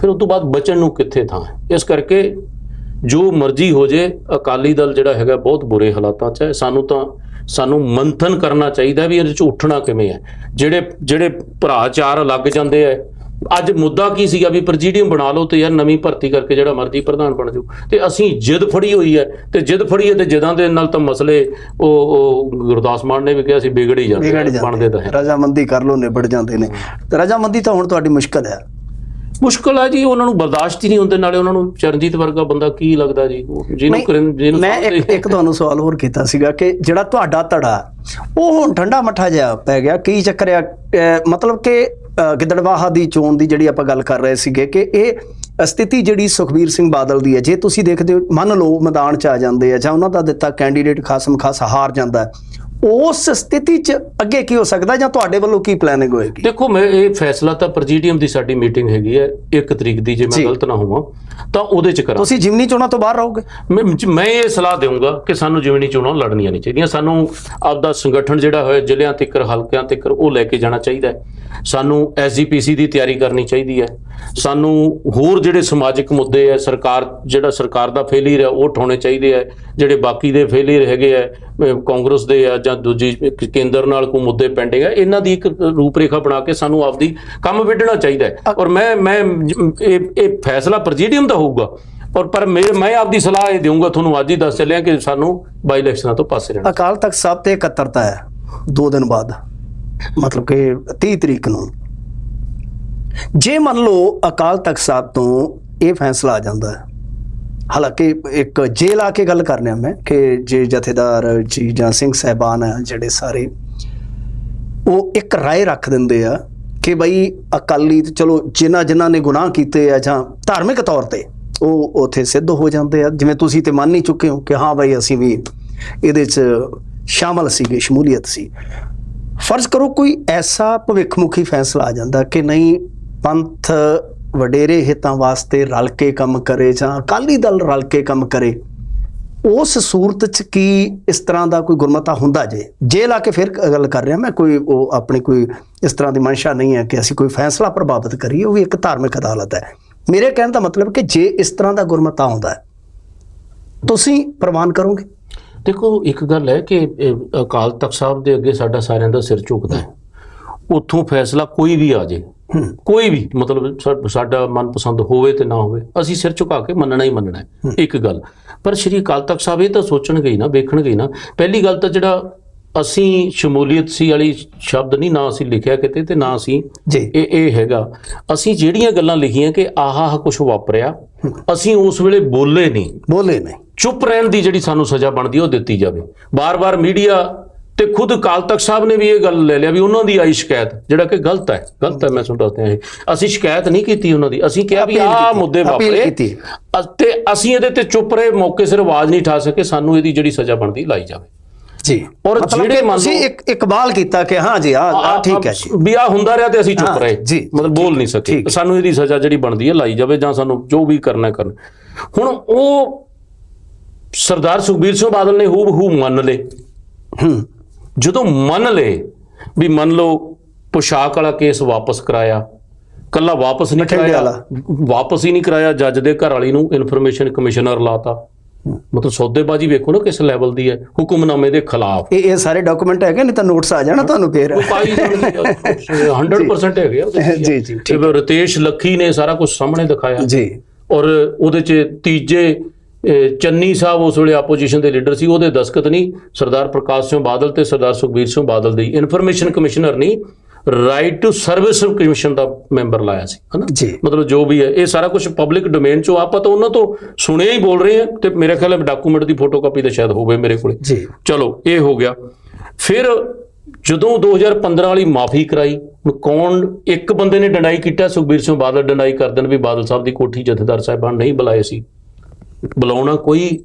ਫਿਰ ਉਸ ਤੋਂ ਬਾਅਦ ਬਚਣ ਨੂੰ ਕਿੱਥੇ ਥਾਂ ਹੈ? ਇਸ ਕਰਕੇ ਜੋ ਮਰਜ਼ੀ ਹੋ ਜੇ, ਅਕਾਲੀ ਦਲ ਜਿਹੜਾ ਹੈਗਾ ਬਹੁਤ ਬੁਰੇ ਹਾਲਾਤਾਂ 'ਚ ਹੈ। ਸਾਨੂੰ ਤਾਂ, ਸਾਨੂੰ ਮੰਥਨ ਕਰਨਾ ਚਾਹੀਦਾ ਵੀ ਇਹਦੇ 'ਚ ਉੱਠਣਾ ਕਿਵੇਂ ਹੈ? ਜਿਹੜੇ ਜਿਹੜੇ ਭਰਾ ਚਾਰ ਲੱਗ ਜਾਂਦੇ ਆ ਅੱਜ ਮੁੱਦਾ ਕੀ ਸੀਗਾ ਵੀ ਪ੍ਰੈਜ਼ੀਡੀਅਮ ਬਣਾ ਲਓ ਤੇ ਯਾਰ ਨਵੀਂ ਭਰਤੀ ਕਰਕੇ ਜਿਹੜਾ ਮਰਜ਼ੀ ਪ੍ਰਧਾਨ ਬਣ ਜਾਓ। ਤੇ ਅਸੀਂ ਜਿੱਦ ਫੜੀ ਹੋਈ ਹੈ ਤੇ ਜਿੱਦ ਫੜੀ ਹੈ ਤੇ ਜਿੱਦਾਂ ਦੇ ਨਾਲ ਤਾਂ ਮਸਲੇ ਉਹ ਉਹ ਗੁਰਦਾਸ ਮਾਨ ਨੇ ਵੀ ਕਿਹਾ ਸੀ ਵਿਗੜ ਹੀ ਜਾਂਦੇ ਆ, ਬਣਦੇ ਤਾਂ ਰਜਾਮੰਦੀ ਕਰ ਲੋ ਨਿਬੜ ਜਾਂਦੇ ਨੇ। ਤੇ ਰਜਾਮੰਦੀ ਤਾਂ ਹੁਣ ਤੁਹਾਡੀ ਮੁਸ਼ਕਲ ਹੈ। ਮੁਸ਼ਕਲ ਹੈ ਜੀ ਉਹਨਾਂ ਨੂੰ ਬਰਦਾਸ਼ਤ ਹੀ ਨਹੀਂ ਹੁੰਦੇ ਨਾਲੇ ਉਹਨਾਂ ਨੂੰ ਚਰਨਜੀਤ ਵਰਗਾ ਬੰਦਾ ਕੀ ਲੱਗਦਾ ਜੀ? ਜਿਹਨੂੰ ਜਿਹਨੂੰ ਮੈਂ ਇੱਕ ਇੱਕ ਤੁਹਾਨੂੰ ਸਵਾਲ ਹੋਰ ਕੀਤਾ ਸੀਗਾ ਕਿ ਜਿਹੜਾ ਤੁਹਾਡਾ ਧੜਾ ਉਹ ਹੁਣ ਠੰਡਾ ਮੱਠਾ ਜਿਹਾ ਪੈ ਗਿਆ। ਕੀ ਚੱਕਰ ਆ? ਮਤਲਬ ਕਿ ਗਿੱਦੜਵਾਹਾ ਦੀ ਚੋਣ ਦੀ ਜਿਹੜੀ ਆਪਾਂ ਗੱਲ ਕਰ ਰਹੇ ਸੀਗੇ ਕਿ ਇਹ ਸਥਿਤੀ ਜਿਹੜੀ ਸੁਖਬੀਰ ਸਿੰਘ ਬਾਦਲ ਦੀ ਹੈ, ਜੇ ਤੁਸੀਂ ਦੇਖਦੇ ਹੋ, ਮੰਨ ਲਓ ਮੈਦਾਨ 'ਚ ਆ ਜਾਂਦੇ ਆ ਜਾਂ ਉਹਨਾਂ ਦਾ ਦਿੱਤਾ ਕੈਂਡੀਡੇਟ ਖਾਸਮ ਖਾਸ ਹਾਰ ਜਾਂਦਾ ਉਸ ਸਥਿਤੀ 'ਚ ਅੱਗੇ ਕੀ ਹੋ ਸਕਦਾ ਜਾਂ ਤੁਹਾਡੇ ਵੱਲੋਂ ਕੀ ਪਲੈਨਿੰਗ ਹੋਏਗੀ? ਦੇਖੋ ਮੈਂ ਇਹ ਫੈਸਲਾ ਤਾਂ ਪ੍ਰੈਜ਼ੀਡੀਅਮ ਦੀ ਸਾਡੀ ਮੀਟਿੰਗ ਹੈਗੀ ਹੈ 1 ਤਰੀਕ ਦੀ ਜੇ ਮੈਂ। ਗਲਤ ਨਾ ਹੋਵਾਂ ਤਾਂ ਉਹਦੇ ਚ ਕਰਾਂ ਤੁਸੀਂ ਜਿਮਨੀ ਚੋਣਾਂ ਤੋਂ ਬਾਹਰ ਰਹੋਗੇ? ਮੈਂ ਇਹ ਸਲਾਹ ਦੇਵਾਂਗਾ ਕਿ ਸਾਨੂੰ ਜਿਮਣੀ ਚੋਣਾਂ ਲੜਨੀਆਂ ਨਹੀਂ ਚਾਹੀਦੀਆਂ। ਸਾਨੂੰ ਆਪਦਾ ਸੰਗਠਨ ਜਿਹੜਾ ਹੋਇਆ ਜ਼ਿਲ੍ਹਿਆਂ ਤੱਕਰ ਹਲਕਿਆਂ ਤੱਕਰ ਉਹ ਲੈ ਕੇ ਜਾਣਾ ਚਾਹੀਦਾ ਹੈ। ਸਾਨੂੰ ਐਸਜੀਪੀਸੀ ਦੀ ਤਿਆਰੀ ਕਰਨੀ ਚਾਹੀਦੀ ਹੈ। ਸਾਨੂੰ ਹੋਰ ਜਿਹੜੇ ਸਮਾਜਿਕ ਮੁੱਦੇ ਹੈ ਸਰਕਾਰ, ਜਿਹੜਾ ਸਰਕਾਰ ਦਾ ਫੇਲਿਅਰ ਹੈ ਉਹ ਉਠਾਉਣੇ ਚਾਹੀਦੇ ਹੈ ਜਿਹੜੇ ਬਾਕੀ ਦੇ ਫੇਲਿਅਰ ਹੈਗੇ ਆ ਕਾਂਗਰਸ ਦੇ ਆ ਜਾਂ ਦੂਜੀ ਕੇਂਦਰ ਨਾਲ ਕੋਈ ਮੁੱਦੇ ਪੈਂਡਿੰਗ ਹੈ ਇਹਨਾਂ ਦੀ ਇੱਕ ਰੂਪਰੇਖਾ ਬਣਾ ਕੇ ਸਾਨੂੰ ਆਪਦੀ ਕੰਮ ਵਿੱਢਣਾ ਚਾਹੀਦਾ ਹੈ ਔਰ ਮੈਂ ਮੈਂ, ਇਹ ਇਹ ਫੈਸਲਾ ਪ੍ਰੈਜ਼ੀਡੀਅਮ ਦਾ ਹੋਊਗਾ। ਔਰ ਪਰ ਮੇਰੇ ਮੈਂ ਆਪਦੀ ਸਲਾਹ ਇਹ ਦੇਵਾਂਗਾ ਤੁਹਾਨੂੰ ਅੱਜ ਹੀ ਦੱਸ ਚੱਲਿਆ ਕਿ ਸਾਨੂੰ ਬਾਈ ਇਲੈਕਸ਼ਨਾਂ ਤੋਂ ਪਾਸੇ ਰਹਿਣਾ। ਅਕਾਲ ਤਖਤ ਸਾਹਿਬ ਤੇ ਇਕੱਤਰਤਾ ਹੈ ਦੋ ਦਿਨ ਬਾਅਦ। ਮਤਲਬ ਕਿ 30 ਤਰੀਕ ਨੂੰ। ਜੇ ਮੰਨ ਲਓ ਅਕਾਲ ਤਖਤ ਸਾਹਿਬ ਤੋਂ ਇਹ ਫੈਸਲਾ ਆ ਜਾਂਦਾ ਹੈ, ਹਾਲਾਂਕਿ ਇੱਕ ਜੇਲ ਆ ਕੇ ਗੱਲ ਕਰਨੇ ਆ ਮੈਂ ਕਿ ਜੇ ਜਥੇਦਾਰ ਜੀ ਜਾਂ ਸਿੰਘ ਸਹਿਬਾਨ ਆ, ਜਿਹੜੇ ਸਾਰੇ, ਉਹ ਇੱਕ ਰਾਏ ਰੱਖ ਦਿੰਦੇ ਆ ਕਿ ਬਈ ਅਕਾਲੀ ਤੇ ਚਲੋ ਜਿਨ੍ਹਾਂ ਜਿਨ੍ਹਾਂ ਨੇ ਗੁਨਾਹ ਕੀਤੇ ਆ ਜਾਂ ਧਾਰਮਿਕ ਤੌਰ ਤੇ ਉਹ ਉਥੇ ਸਿੱਧ ਹੋ ਜਾਂਦੇ ਆ। ਜਿਵੇਂ ਤੁਸੀਂ ਤੇ ਮੰਨ ਹੀ ਚੁੱਕੇ ਹੋ ਕਿ ਹਾਂ ਬਈ ਅਸੀਂ ਵੀ ਇਹਦੇ 'ਚ ਸ਼ਾਮਲ ਸੀਗੇ, ਸ਼ਮੂਲੀਅਤ ਸੀ। ਫਰਜ਼ ਕਰੋ ਕੋਈ ਐਸਾ ਭਵਿੱਖਮੁਖੀ ਫੈਸਲਾ ਆ ਜਾਂਦਾ ਕਿ ਨਹੀਂ ਪੰਥ ਵਡੇਰੇ ਹਿੱਤਾਂ ਵਾਸਤੇ ਰਲ ਕੇ ਕੰਮ ਕਰੇ ਜਾਂ ਅਕਾਲੀ ਦਲ ਰਲ ਕੇ ਕੰਮ ਕਰੇ, ਉਸ ਸੂਰਤ ਚ ਕੀ ਇਸ ਤਰ੍ਹਾਂ ਦਾ ਕੋਈ ਗੁਰਮਤਾ ਹੁੰਦਾ ਜੇ? ਜੇ ਲਾ ਕੇ ਫਿਰ ਗੱਲ ਕਰ ਰਿਹਾ ਮੈਂ, ਕੋਈ ਉਹ ਆਪਣੀ ਕੋਈ ਇਸ ਤਰ੍ਹਾਂ ਦੀ ਮਨਸ਼ਾ ਨਹੀਂ ਹੈ ਕਿ ਅਸੀਂ ਕੋਈ ਫੈਸਲਾ ਪ੍ਰਭਾਵਿਤ ਕਰੀਏ, ਉਹ ਵੀ ਇੱਕ ਧਾਰਮਿਕ ਅਦਾਲਤ ਹੈ। ਮੇਰੇ ਕਹਿਣ ਦਾ ਮਤਲਬ ਕਿ ਜੇ ਇਸ ਤਰ੍ਹਾਂ ਦਾ ਗੁਰਮਤਾ ਆਉਂਦਾ ਤੁਸੀਂ ਪ੍ਰਵਾਨ ਕਰੋਗੇ? ਦੇਖੋ, ਇੱਕ ਗੱਲ ਹੈ ਕਿ ਅਕਾਲ ਤਖਤ ਸਾਹਿਬ ਦੇ ਅੱਗੇ ਸਾਡਾ ਸਾਰਿਆਂ ਦਾ ਸਿਰ ਝੁਕਦਾ ਹੈ। ਉੱਥੋਂ ਫੈਸਲਾ ਕੋਈ ਵੀ ਆ ਜੇ ਕੋਈ ਵੀ ਮਤਲਬ ਸਾਡਾ ਮਨਪਸੰਦ ਹੋਵੇ ਤੇ ਨਾ ਹੋਵੇ ਅਸੀਂ ਸਿਰ ਝੁਕਾ ਕੇ ਮੰਨਣਾ ਹੀ ਮੰਨਣਾ ਹੈ ਇੱਕ ਗੱਲ। ਪਰ ਸ਼੍ਰੀ ਅਕਾਲ ਤਖਤ ਸਾਹਿਬ ਇਹ ਤਾਂ ਸੋਚਣਗੇ ਨਾ ਵੇਖਣਗੇ ਨਾ। ਪਹਿਲੀ ਗੱਲ ਤਾਂ ਜਿਹੜਾ ਅਸੀਂ ਸ਼ਮੂਲੀਅਤ ਸੀ ਵਾਲੀ ਸ਼ਬਦ ਨਹੀਂ ਨਾ ਅਸੀਂ ਲਿਖਿਆ ਕਿਤੇ ਤੇ ਨਾ ਅਸੀਂ ਇਹ ਇਹ ਹੈਗਾ। ਅਸੀਂ ਜਿਹੜੀਆਂ ਗੱਲਾਂ ਲਿਖੀਆਂ ਕਿ ਆਹ ਕੁਝ ਵਾਪਰਿਆ ਅਸੀਂ ਉਸ ਵੇਲੇ ਬੋਲੇ ਨਹੀਂ। ਬੋਲੇ ਨਹੀਂ। ਚੁੱਪ ਰਹਿਣ ਦੀ ਜਿਹੜੀ ਸਾਨੂੰ ਸਜ਼ਾ ਬਣਦੀ ਉਹ ਦਿੱਤੀ ਜਾਵੇ। ਬਾਰ-ਬਾਰ ਮੀਡੀਆ ਤੇ ਖੁਦ ਅਕਾਲ ਤਖਤ ਸਾਹਿਬ ਨੇ ਵੀ ਇਹ ਗੱਲ ਲੈ ਲਿਆ ਵੀ ਉਹਨਾਂ ਦੀ ਆਈ ਸ਼ਿਕਾਇਤ ਜਿਹੜਾ ਕਿ ਗਲਤ ਹੈ ਗਲਤ ਹੈ ਮੈਂ ਤੁਹਾਨੂੰ ਦੱਸਦਾ ਇਹ। ਅਸੀਂ ਸ਼ਿਕਾਇਤ ਨਹੀਂ ਕੀਤੀ ਉਹਨਾਂ ਦੀ। ਅਸੀਂ ਕਿਹਾ ਵੀ ਆਹ ਮੁੱਦੇ ਵਾਪਰੇ। ਤੇ ਅਸੀਂ ਇਹਦੇ ਤੇ ਚੁੱਪ ਰਹੇ ਮੌਕੇ ਸਿਰ ਆਵਾਜ਼ ਨਹੀਂ ਠਾ ਸਕੇ ਸਾਨੂੰ ਇਹਦੀ ਜਿਹੜੀ ਸਜ਼ਾ ਬਣਦੀ ਲਾਈ ਜਾਵੇ। ਜੀ। ਔਰ ਜਿਹੜੇ ਤੁਸੀਂ ਇੱਕ ਇਕਬਾਲ ਕੀਤਾ ਕਿ ਹਾਂ ਜੀ ਆ ਠੀਕ ਹੈ ਜੀ। ਵੀ ਆ ਹੁੰਦਾ ਰਿਹਾ ਤੇ ਅਸੀਂ ਹਾਂ, ਚੁੱਪ ਰਹੇ। ਜੀ, ਮਤਲਬ ਬੋਲ ਨਹੀਂ ਸਕੇ। ਹੈ। ਸਾਨੂੰ ਇਹਦੀ ਸਜ਼ਾ ਜਿਹੜੀ ਬਣਦੀ ਹੈ ਲਾਈ ਜਾਵੇ ਜਾਂ ਸਾਨੂੰ ਜੋ ਵੀ ਕਰਨਾ ਹੈ ਕਰਨ। ਹੁਣ ਉਹ ਸਰਦਾਰ ਸੁਖਬੀਰ ਸਿੰਘ ਬਾਦਲ ਨੇ ਹੂਬ ਹੂ ਮੰਨ ਲਏ। ਹੂੰ। ਜਦੋਂ ਮੰਨ ਲਏ ਵੀ ਮੰਨ ਲਓ ਪੁਸ਼ਾਕ ਵਾਲਾ ਕੇਸ ਵਾਪਸ ਕਰਾਇਆ ਕੱਲਾ ਵਾਪਸ ਨਹੀਂ ਕਰਾਇਆ ਵਾਪਸ ਹੀ ਨਹੀਂ ਕਰਾਇਆ ਜੱਜ ਦੇ ਘਰ ਵਾਲੀ ਨੂੰ ਇਨਫੋਰਮੇਸ਼ਨ ਕਮਿਸ਼ਨਰ ਲਾਤਾ। ਮਤਲਬ ਸੌਦੇਬਾਜ਼ੀ ਵੇਖੋ ਨਾ ਕਿਸ ਲੈਵਲ ਦੀ ਹੈ ਹੁਕਮਨਾਮੇ ਦੇ ਖਿਲਾਫ। ਇਹ ਇਹ ਸਾਰੇ ਡਾਕੂਮੈਂਟ ਹੈਗੇ ਨਹੀਂ ਤਾਂ ਨੋਟਸ ਆ ਜਾਣਾ ਤੁਹਾਨੂੰ ਫੇਰ। ਉਹ ਪਾਈ ਜਾਣਗੇ 100% ਹੈਗੇ ਜੀ, ਹੈ। ਜੀ, ਤੇ ਰਿਤੇਸ਼ ਲੱਖੀ ਨੇ ਸਾਰਾ ਕੁਝ ਸਾਹਮਣੇ ਦਿਖਾਇਆ। ਜੀ। ਔਰ ਉਹਦੇ ਚ ਤੀਜੇ ਚੰਨੀ ਸਾਹਿਬ ਉਸ ਵੇਲੇ ਆਪੋਜੀਸ਼ਨ ਦੇ ਲੀਡਰ ਸੀ ਉਹਦੇ ਦਸਖਤ ਨਹੀਂ ਸਰਦਾਰ ਪ੍ਰਕਾਸ਼ ਸਿੰਘ ਬਾਦਲ ਤੇ ਸਰਦਾਰ ਸੁਖਬੀਰ ਸਿੰਘ ਬਾਦਲ ਦੀ ਇਨਫੋਰਮੇਸ਼ਨ ਕਮਿਸ਼ਨਰ ਨਹੀਂ ਰਾਈਟ ਟੂ ਸਰਵਿਸ ਕਮਿਸ਼ਨ ਦਾ ਮੈਂਬਰ ਲਾਇਆ ਸੀ ਹਨਾ? ਜੀ। ਮਤਲਬ ਜੋ ਵੀ ਹੈ ਇਹ ਸਾਰਾ ਕੁਝ ਪਬਲਿਕ ਡੋਮੇਨ ਚੋਂ ਆਪਾਂ ਤਾਂ ਉਹਨਾਂ ਤੋਂ ਸੁਣਿਆ ਹੀ ਬੋਲ ਰਹੇ ਹਾਂ ਤੇ ਮੇਰੇ ਖਿਆਲ ਹੈ ਡਾਕੂਮੈਂਟ ਦੀ ਫੋਟੋਕਾਪੀ ਤਾਂ ਸ਼ਾਇਦ ਹੋਵੇ ਮੇਰੇ ਕੋਲੇ। ਜੀ। ਚਲੋ ਇਹ ਹੋ ਗਿਆ। ਫਿਰ ਜਦੋਂ 2015 ਵਾਲੀ ਮਾਫੀ ਕਰਾਈ ਕੌਣ ਇੱਕ ਬੰਦੇ ਨੇ ਡਿਨਾਈ ਕੀਤਾ ਸੁਖਬੀਰ ਸਿੰਘ ਬਾਦਲ ਡਿਨਾਈ ਕਰ ਦੇਣ ਵੀ ਬਾਦਲ ਸਾਹਿਬ ਦੀ ਕੋਠੀ ਜਥੇਦਾਰ ਸਾਹਿਬਾਨ ਨਹੀਂ ਬੁਲਾਏ ਸੀ। ਬੁਲਾਉਣਾ ਕੋਈ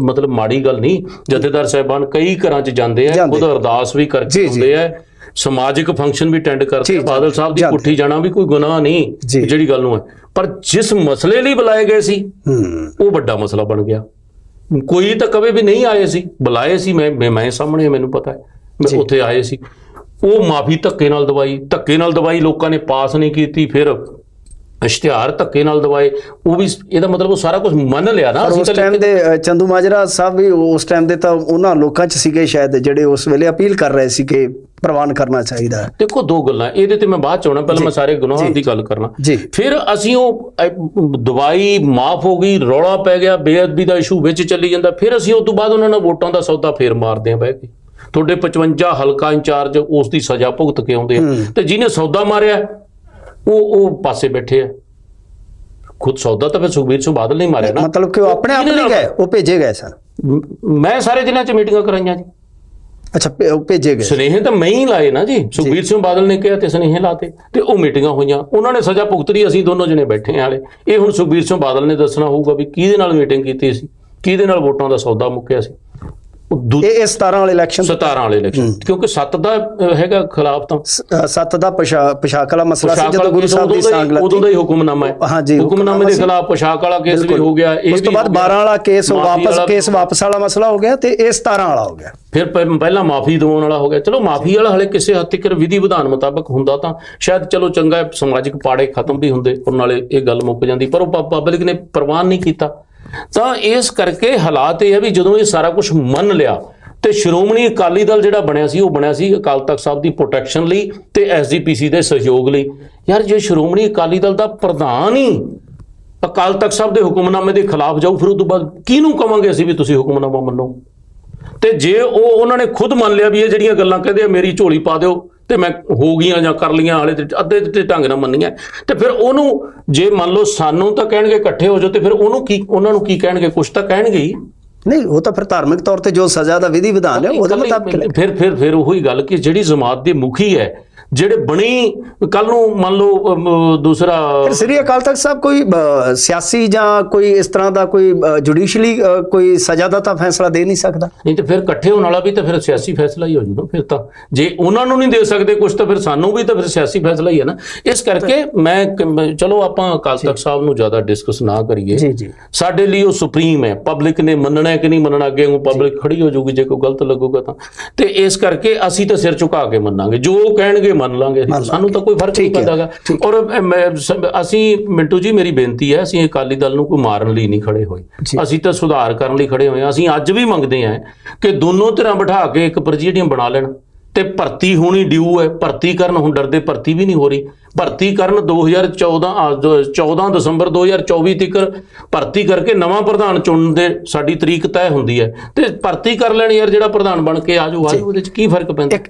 ਮਤਲਬ ਮਾੜੀ ਗੱਲ ਨਹੀਂ ਜਥੇਦਾਰ ਸਾਹਿਬਾਨ ਕਈ ਘਰਾਂ 'ਚ ਜਾਂਦੇ ਆ। ਖੁਦ ਅਰਦਾਸ ਵੀ ਕਰਕੇ। ਹੁੰਦੇ ਆ ਸਮਾਜਿਕ ਫੰਕਸ਼ਨ ਵੀ ਅਟੈਂਡ ਕਰਦੇ ਬਾਦਲ ਸਾਹਿਬ ਦੀ। ਕੋਠੀ ਜਾਣਾ ਵੀ ਕੋਈ ਗੁਨਾਹ ਨਹੀਂ। ਜਿਹੜੀ ਗੱਲ ਨੂੰ ਹੈ ਪਰ ਜਿਸ ਮਸਲੇ ਲਈ ਬੁਲਾਏ ਗਏ ਸੀ ਉਹ ਵੱਡਾ ਮਸਲਾ ਬਣ ਗਿਆ ਕੋਈ ਤਾਂ ਕਵੇ ਵੀ ਨਹੀਂ ਆਏ ਸੀ ਬੁਲਾਏ ਸੀ ਮੈਂ ਮੈਂ- ਸਾਹਮਣੇ ਮੈਨੂੰ ਪਤਾ ਹੈ। ਮੈਂ ਉੱਥੇ ਆਏ ਸੀ ਉਹ ਮਾਫੀ ਧੱਕੇ ਨਾਲ ਦਵਾਈ ਧੱਕੇ ਨਾਲ ਦਵਾਈ ਲੋਕਾਂ ਨੇ ਪਾਸ ਨਹੀਂ ਕੀਤੀ ਫਿਰ ਇਸ਼ਤਿਹਾਰ ਧੱਕੇ ਨਾਲ ਦਵਾਏ ਉਹ ਵੀ ਇਹਦਾ ਮਤਲਬ ਉਹ ਸਾਰਾ ਕੁਝ ਮੰਨ ਲਿਆ ਨਾ ਉਸ ਟਾਈਮ ਦੇ ਚੰਦੂ ਮਾਜਰਾ ਸਾਹਿਬ ਵੀ ਉਸ ਟਾਈਮ ਦੇ ਤਾਂ ਉਹਨਾਂ ਲੋਕਾਂ 'ਚ ਸੀਗੇ ਸ਼ਾਇਦ ਜਿਹੜੇ ਉਸ ਵੇਲੇ ਅਪੀਲ ਕਰ ਰਹੇ ਸੀ ਕਿ ਪ੍ਰਵਾਨ ਕਰਨਾ ਚਾਹੀਦਾ ਦੇਖੋ ਦੋ ਗੱਲਾਂ ਇਹਦੇ ਤੇ ਮੈਂ ਬਾਅਦ ਚ ਆਉਣਾ ਪਹਿਲਾਂ ਮੈਂ ਸਾਰੇ ਗੁਨਾਹਾਂ ਦੀ ਗੱਲ ਕਰਨਾ। ਫਿਰ ਅਸੀਂ ਉਹ ਦਵਾਈ ਮਾਫ ਹੋ ਗਈ ਰੌਲਾ ਪੈ ਗਿਆ ਬੇਅਦਬੀ ਦਾ ਇਸ਼ੂ ਵਿੱਚ ਚੱਲੀ ਜਾਂਦਾ ਫਿਰ ਅਸੀਂ ਉਸ ਤੋਂ ਬਾਅਦ ਉਹਨਾਂ ਨਾਲ ਵੋਟਾਂ ਦਾ ਸੌਦਾ ਫੇਰ ਮਾਰਦੇ ਆ ਬਹਿ ਕੇ। ਤੁਹਾਡੇ 55 ਹਲਕਾ ਇੰਚਾਰਜ ਉਸ ਦੀ ਸਜ਼ਾ ਭੁਗਤ ਕੇ ਆਉਂਦੇ ਆ ਤੇ ਜਿਹਨੇ ਸੌਦਾ ਮਾਰਿਆ ਉਹ ਉਹ ਪਾਸੇ ਬੈਠੇ ਆ। ਖੁਦ ਸੌਦਾ ਤਾਂ ਫਿਰ ਸੁਖਬੀਰ ਸਿੰਘ ਬਾਦਲ ਨੇ ਹੀ ਮਾਰਿਆ ਨਾ। ਮਤਲਬ ਕਿ ਉਹ ਆਪਣੇ ਆਪ ਨਹੀਂ? ਗਏ ਉਹ ਭੇਜੇ ਗਏ ਸਨ ਮ- ਸਾਰੇ ਜ਼ਿਲ੍ਹਿਆਂ 'ਚ ਮੀਟਿੰਗਾਂ ਕਰਾਈਆਂ ਜੀ। ਅੱਛਾ ਭੇਜੇ ਗਏ। ਸੁਨੇਹੇ ਤਾਂ ਮੈਂ ਹੀ ਲਾਏ ਨਾ ਜੀ। ਸੁਖਬੀਰ ਸਿੰਘ ਬਾਦਲ ਨੇ ਕਿਹਾ ਤੇ ਸੁਨੇਹੇ ਲਾਤੇ ਤੇ ਉਹ ਮੀਟਿੰਗਾਂ ਹੋਈਆਂ। ਉਹਨਾਂ ਨੇ ਸਜ਼ਾ ਭੁਗਤਰੀ ਅਸੀਂ ਦੋਨੋਂ ਜਣੇ ਬੈਠੇ ਆਂ ਵਾਲੇ। ਇਹ ਹੁਣ ਸੁਖਬੀਰ ਸਿੰਘ ਬਾਦਲ ਨੇ ਦੱਸਣਾ ਹੋਊਗਾ ਵੀ ਕਿਹਦੇ ਨਾਲ ਮੀਟਿੰਗ ਕੀਤੀ ਸੀ ਕਿਹਦੇ ਨਾਲ ਵੋਟਾਂ ਦਾ ਸੌਦਾ ਮੁੱਕਿਆ ਸੀ। ਇਹ ਇਸ 17 ਵਾਲੇ ਇਲੈਕਸ਼ਨ 17 ਵਾਲੇ ਇਲੈਕਸ਼ਨ ਕਿਉਂਕਿ 7 ਦਾ ਹੈਗਾ ਖਿਲਾਫ ਤਾਂ। ਸੱਤ ਦਾ ਪੋਸ਼ਾ- ਪੋਸ਼ਾਕ ਵਾਲਾ ਮਸਲਾ ਸੀ ਜਦੋਂ ਗੁਰੂ ਸਾਹਿਬ ਦੀ ਸਾਂਗ ਹੀ- ਉਦੋਂ ਦਾ ਲੱਗੀ ਹੀ ਹੁਕਮਨਾਮਾ ਹੈ। ਹਾਂਜੀ, ਹੁਕਮਨਾਮੇ ਦੇ ਖਿਲਾਫ ਪੋਸ਼ਾਕ ਵਾਲਾ ਕੇਸ ਵੀ। ਹੋ ਗਿਆ ਇਹ ਉਸ ਤੋਂ ਬਾਅਦ ਹੋ ਗਿਆ। 12 ਵਾਲਾ ਕੇਸ ਵਾਪਸ ਕੇਸ ਵਾਪਸ ਵਾਲਾ ਮਸਲਾ ਹੋ ਗਿਆ ਤੇ ਇਹ 17 ਵਾਲਾ ਹੋ ਗਿਆ। ਫਿਰ ਪਹਿਲਾਂ ਮਾਫੀ ਦਿਵਾਉਣ ਵਾਲਾ ਹੋ ਗਿਆ। ਚਲੋ ਮਾਫੀ ਵਾਲਾ ਹਲੇ ਕਿਸੇ ਹੱਦ ਤੱਕ ਵਿਧੀ ਵਿਧਾਨ ਮੁਤਾਬਕ ਹੁੰਦਾ ਤਾਂ ਸ਼ਾਇਦ ਚਲੋ ਚੰਗਾ ਸਮਾਜਿਕ ਪਾੜੇ ਖਤਮ ਵੀ ਹੁੰਦੇ ਔਰ ਨਾਲੇ ਇਹ ਗੱਲ ਮੁੱਕ ਜਾਂਦੀ ਪਰ ਉਹ ਪਬਲਿਕ ਨੇ ਪ੍ਰਵਾਨ ਨਹੀਂ ਕੀਤਾ। ਤਾਂ ਇਸ ਕਰਕੇ ਹਾਲਾਤ ਇਹ ਹੈ ਵੀ ਜਦੋਂ ਇਹ ਸਾਰਾ ਕੁਝ ਮੰਨ ਲਿਆ ਤੇ ਸ਼੍ਰੋਮਣੀ ਅਕਾਲੀ ਦਲ ਜਿਹੜਾ ਬਣਿਆ ਸੀ, ਉਹ ਬਣਿਆ ਸੀ ਅਕਾਲ ਤਖਤ ਸਾਹਿਬ ਦੀ ਪ੍ਰੋਟੈਕਸ਼ਨ ਲਈ ਤੇ ਐਸਜੀਪੀਸੀ ਦੇ ਸਹਿਯੋਗ ਲਈ। ਯਾਰ ਜੇ ਸ਼੍ਰੋਮਣੀ ਅਕਾਲੀ ਦਲ ਦਾ ਪ੍ਰਧਾਨ ਹੀ ਅਕਾਲ ਤਖਤ ਸਾਹਿਬ ਦੇ ਹੁਕਮਨਾਮੇ ਦੇ ਖਿਲਾਫ ਜਾਊ, ਫਿਰ ਉਸ ਤੋਂ ਬਾਅਦ ਕਿਹਨੂੰ ਕਵਾਂਗੇ ਅਸੀਂ ਵੀ ਤੁਸੀਂ ਹੁਕਮਨਾਮਾ ਮੰਨੋ? ਤੇ ਜੇ ਉਹ ਉਹਨਾਂ ਨੇ ਖੁਦ ਮੰਨ ਲਿਆ ਵੀ ਇਹ ਜਿਹੜੀਆਂ ਗੱਲਾਂ ਕਹਿੰਦੇ ਆ, ਮੇਰੀ ਝੋਲੀ ਪਾ ਦਿਓ ਤੇ ਮੈਂ ਹੋ ਗਈਆਂ ਜਾਂ ਕਰ ਲੀਆਂ ਹਾਲੇ ਤੇ ਅੱਧੇ ਤੇ ਢੰਗ ਨਾਲ ਮੰਨੀਆਂ। ਤੇ ਫਿਰ ਉਹਨੂੰ ਜੇ ਮੰਨ ਲਓ ਸਾਨੂੰ ਤਾਂ ਕਹਿਣਗੇ ਇਕੱਠੇ ਹੋ ਜਾਓ, ਤੇ ਫਿਰ ਉਹਨੂੰ ਕੀ ਉਹਨਾਂ ਨੂੰ ਕੀ ਕਹਿਣਗੇ? ਕੁਝ ਤਾਂ ਕਹਿਣਗੇ ਹੀ। ਨਹੀਂ ਉਹ ਤਾਂ ਫਿਰ ਧਾਰਮਿਕ ਤੌਰ ਤੇ ਜੋ ਸਜ਼ਾ ਦਾ ਵਿਧੀ ਵਿਧਾਨ ਹੈ ਉਹਦੇ ਮੁਤਾਬਕ ਫਿਰ ਫਿਰ ਫਿਰ ਉਹੀ ਗੱਲ ਕਿ ਜਿਹੜੀ ਜਮਾਤ ਦੀ ਮੁਖੀ ਹੈ ਜਿਹੜੇ ਬਣੀ ਕੱਲ ਨੂੰ ਮੰਨ ਲਓ ਦੂਸਰਾ ਫਿਰ ਸ੍ਰੀ ਅਕਾਲ ਤਖਤ ਸਾਹਿਬ ਕੋਈ ਸਿਆਸੀ ਜਾਂ ਕੋਈ ਇਸ ਤਰ੍ਹਾਂ ਦਾ ਕੋਈ ਜੁਡੀਸ਼ੀਅਲੀ ਕੋਈ ਸਜ਼ਾ ਦਾ ਤਾਂ ਫੈਸਲਾ ਦੇ ਨਹੀਂ ਸਕਦਾ? ਨਹੀਂ ਤੇ ਫਿਰ ਇਕੱਠੇ ਹੋਣ ਵਾਲਾ ਵੀ ਤਾਂ ਫਿਰ ਸਿਆਸੀ ਫੈਸਲਾ ਹੀ ਹੋ ਜੂਗਾ ਫਿਰ ਤਾਂ। ਜੇ ਉਹਨਾਂ ਨੂੰ ਨਹੀਂ ਦੇ ਸਕਦੇ ਕੁਝ ਤਾਂ ਫਿਰ ਸਾਨੂੰ ਵੀ ਤਾਂ ਫਿਰ ਸਿਆਸੀ ਫੈਸਲਾ ਹੀ ਹੈ ਨਾ। ਇਸ ਕਰਕੇ ਮੈਂ ਚਲੋ ਆਪਾਂ ਅਕਾਲ ਤਖਤ ਸਾਹਿਬ ਨੂੰ ਜ਼ਿਆਦਾ ਡਿਸਕਸ ਨਾ ਕਰੀਏ। ਜੀ ਜੀ। ਸਾਡੇ ਲਈ ਉਹ ਸੁਪਰੀਮ ਹੈ ਪਬਲਿਕ ਨੇ ਮੰਨਣਾ ਹੈ ਕਿ ਨਹੀਂ ਮੰਨਣਾ ਅੱਗੇ ਉਹ ਪਬਲਿਕ ਖੜੀ ਹੋ ਜਾਊਗੀ ਜੇ ਕੋਈ ਗਲਤ ਲੱਗੂਗਾ ਤਾਂ। ਤੇ ਇਸ ਕਰਕੇ ਅਸੀਂ ਤਾਂ ਸਿਰ ਝੁਕਾ ਕੇ ਮੰਨਾਂਗੇ। ਜੋ ਉਹ ਕਹਿਣਗੇ ਮੰਨ ਲਾਂਗੇ। ਸਾਨੂੰ ਤਾਂ ਕੋਈ ਫ਼ਰਕ ਨਹੀਂ ਪੈਂਦਾਗਾ। ਔਰ ਅਸੀਂ ਮਿੰਟੂ ਜੀ ਮੇਰੀ ਬੇਨਤੀ ਹੈ ਅਸੀਂ ਅਕਾਲੀ ਦਲ ਨੂੰ ਕੋਈ ਮਾਰਨ ਲਈ ਨਹੀਂ ਖੜੇ ਹੋਏ। ਅਸੀਂ ਤਾਂ ਸੁਧਾਰ ਕਰਨ ਲਈ ਖੜੇ ਹੋਏ ਹਾਂ। ਅਸੀਂ ਅੱਜ ਵੀ ਮੰਗਦੇ ਹਾਂ ਕਿ ਦੋਨੋਂ ਧਿਰਾਂ ਬਿਠਾ ਕੇ ਇੱਕ ਪ੍ਰੈਜ਼ੀਡੀਅਮ ਬਣਾ ਲੈਣ। ਤੇ ਭਰਤੀ ਹੋਣੀ ਡਿਊ ਹੈ। ਭਰਤੀ ਕਰਨ ਹੁਣ ਡਰਦੇ ਭਰਤੀ ਵੀ ਨਹੀਂ ਹੋ ਰਹੀ। ਭਰਤੀ ਕਰਨ 2014 ਆ, ਦ- 14 ਦਸੰਬਰ 2024 ਤੱਕ ਭਰਤੀ ਕਰਕੇ ਨਵਾਂ ਪ੍ਰਧਾਨ ਚੁਣਨ ਦੇ ਸਾਡੀ ਤਰੀਕ ਤੈਅ ਹੁੰਦੀ ਹੈ। ਤੇ ਭਰਤੀ ਕਰ ਲੈਣ ਯਾਰ ਜਿਹੜਾ ਪ੍ਰਧਾਨ ਬਣ ਕੇ ਆਜੂ ਆਜੂ ਉਹਦੇ ਚ ਕੀ ਫ਼ਰਕ ਪੈਂਦਾ?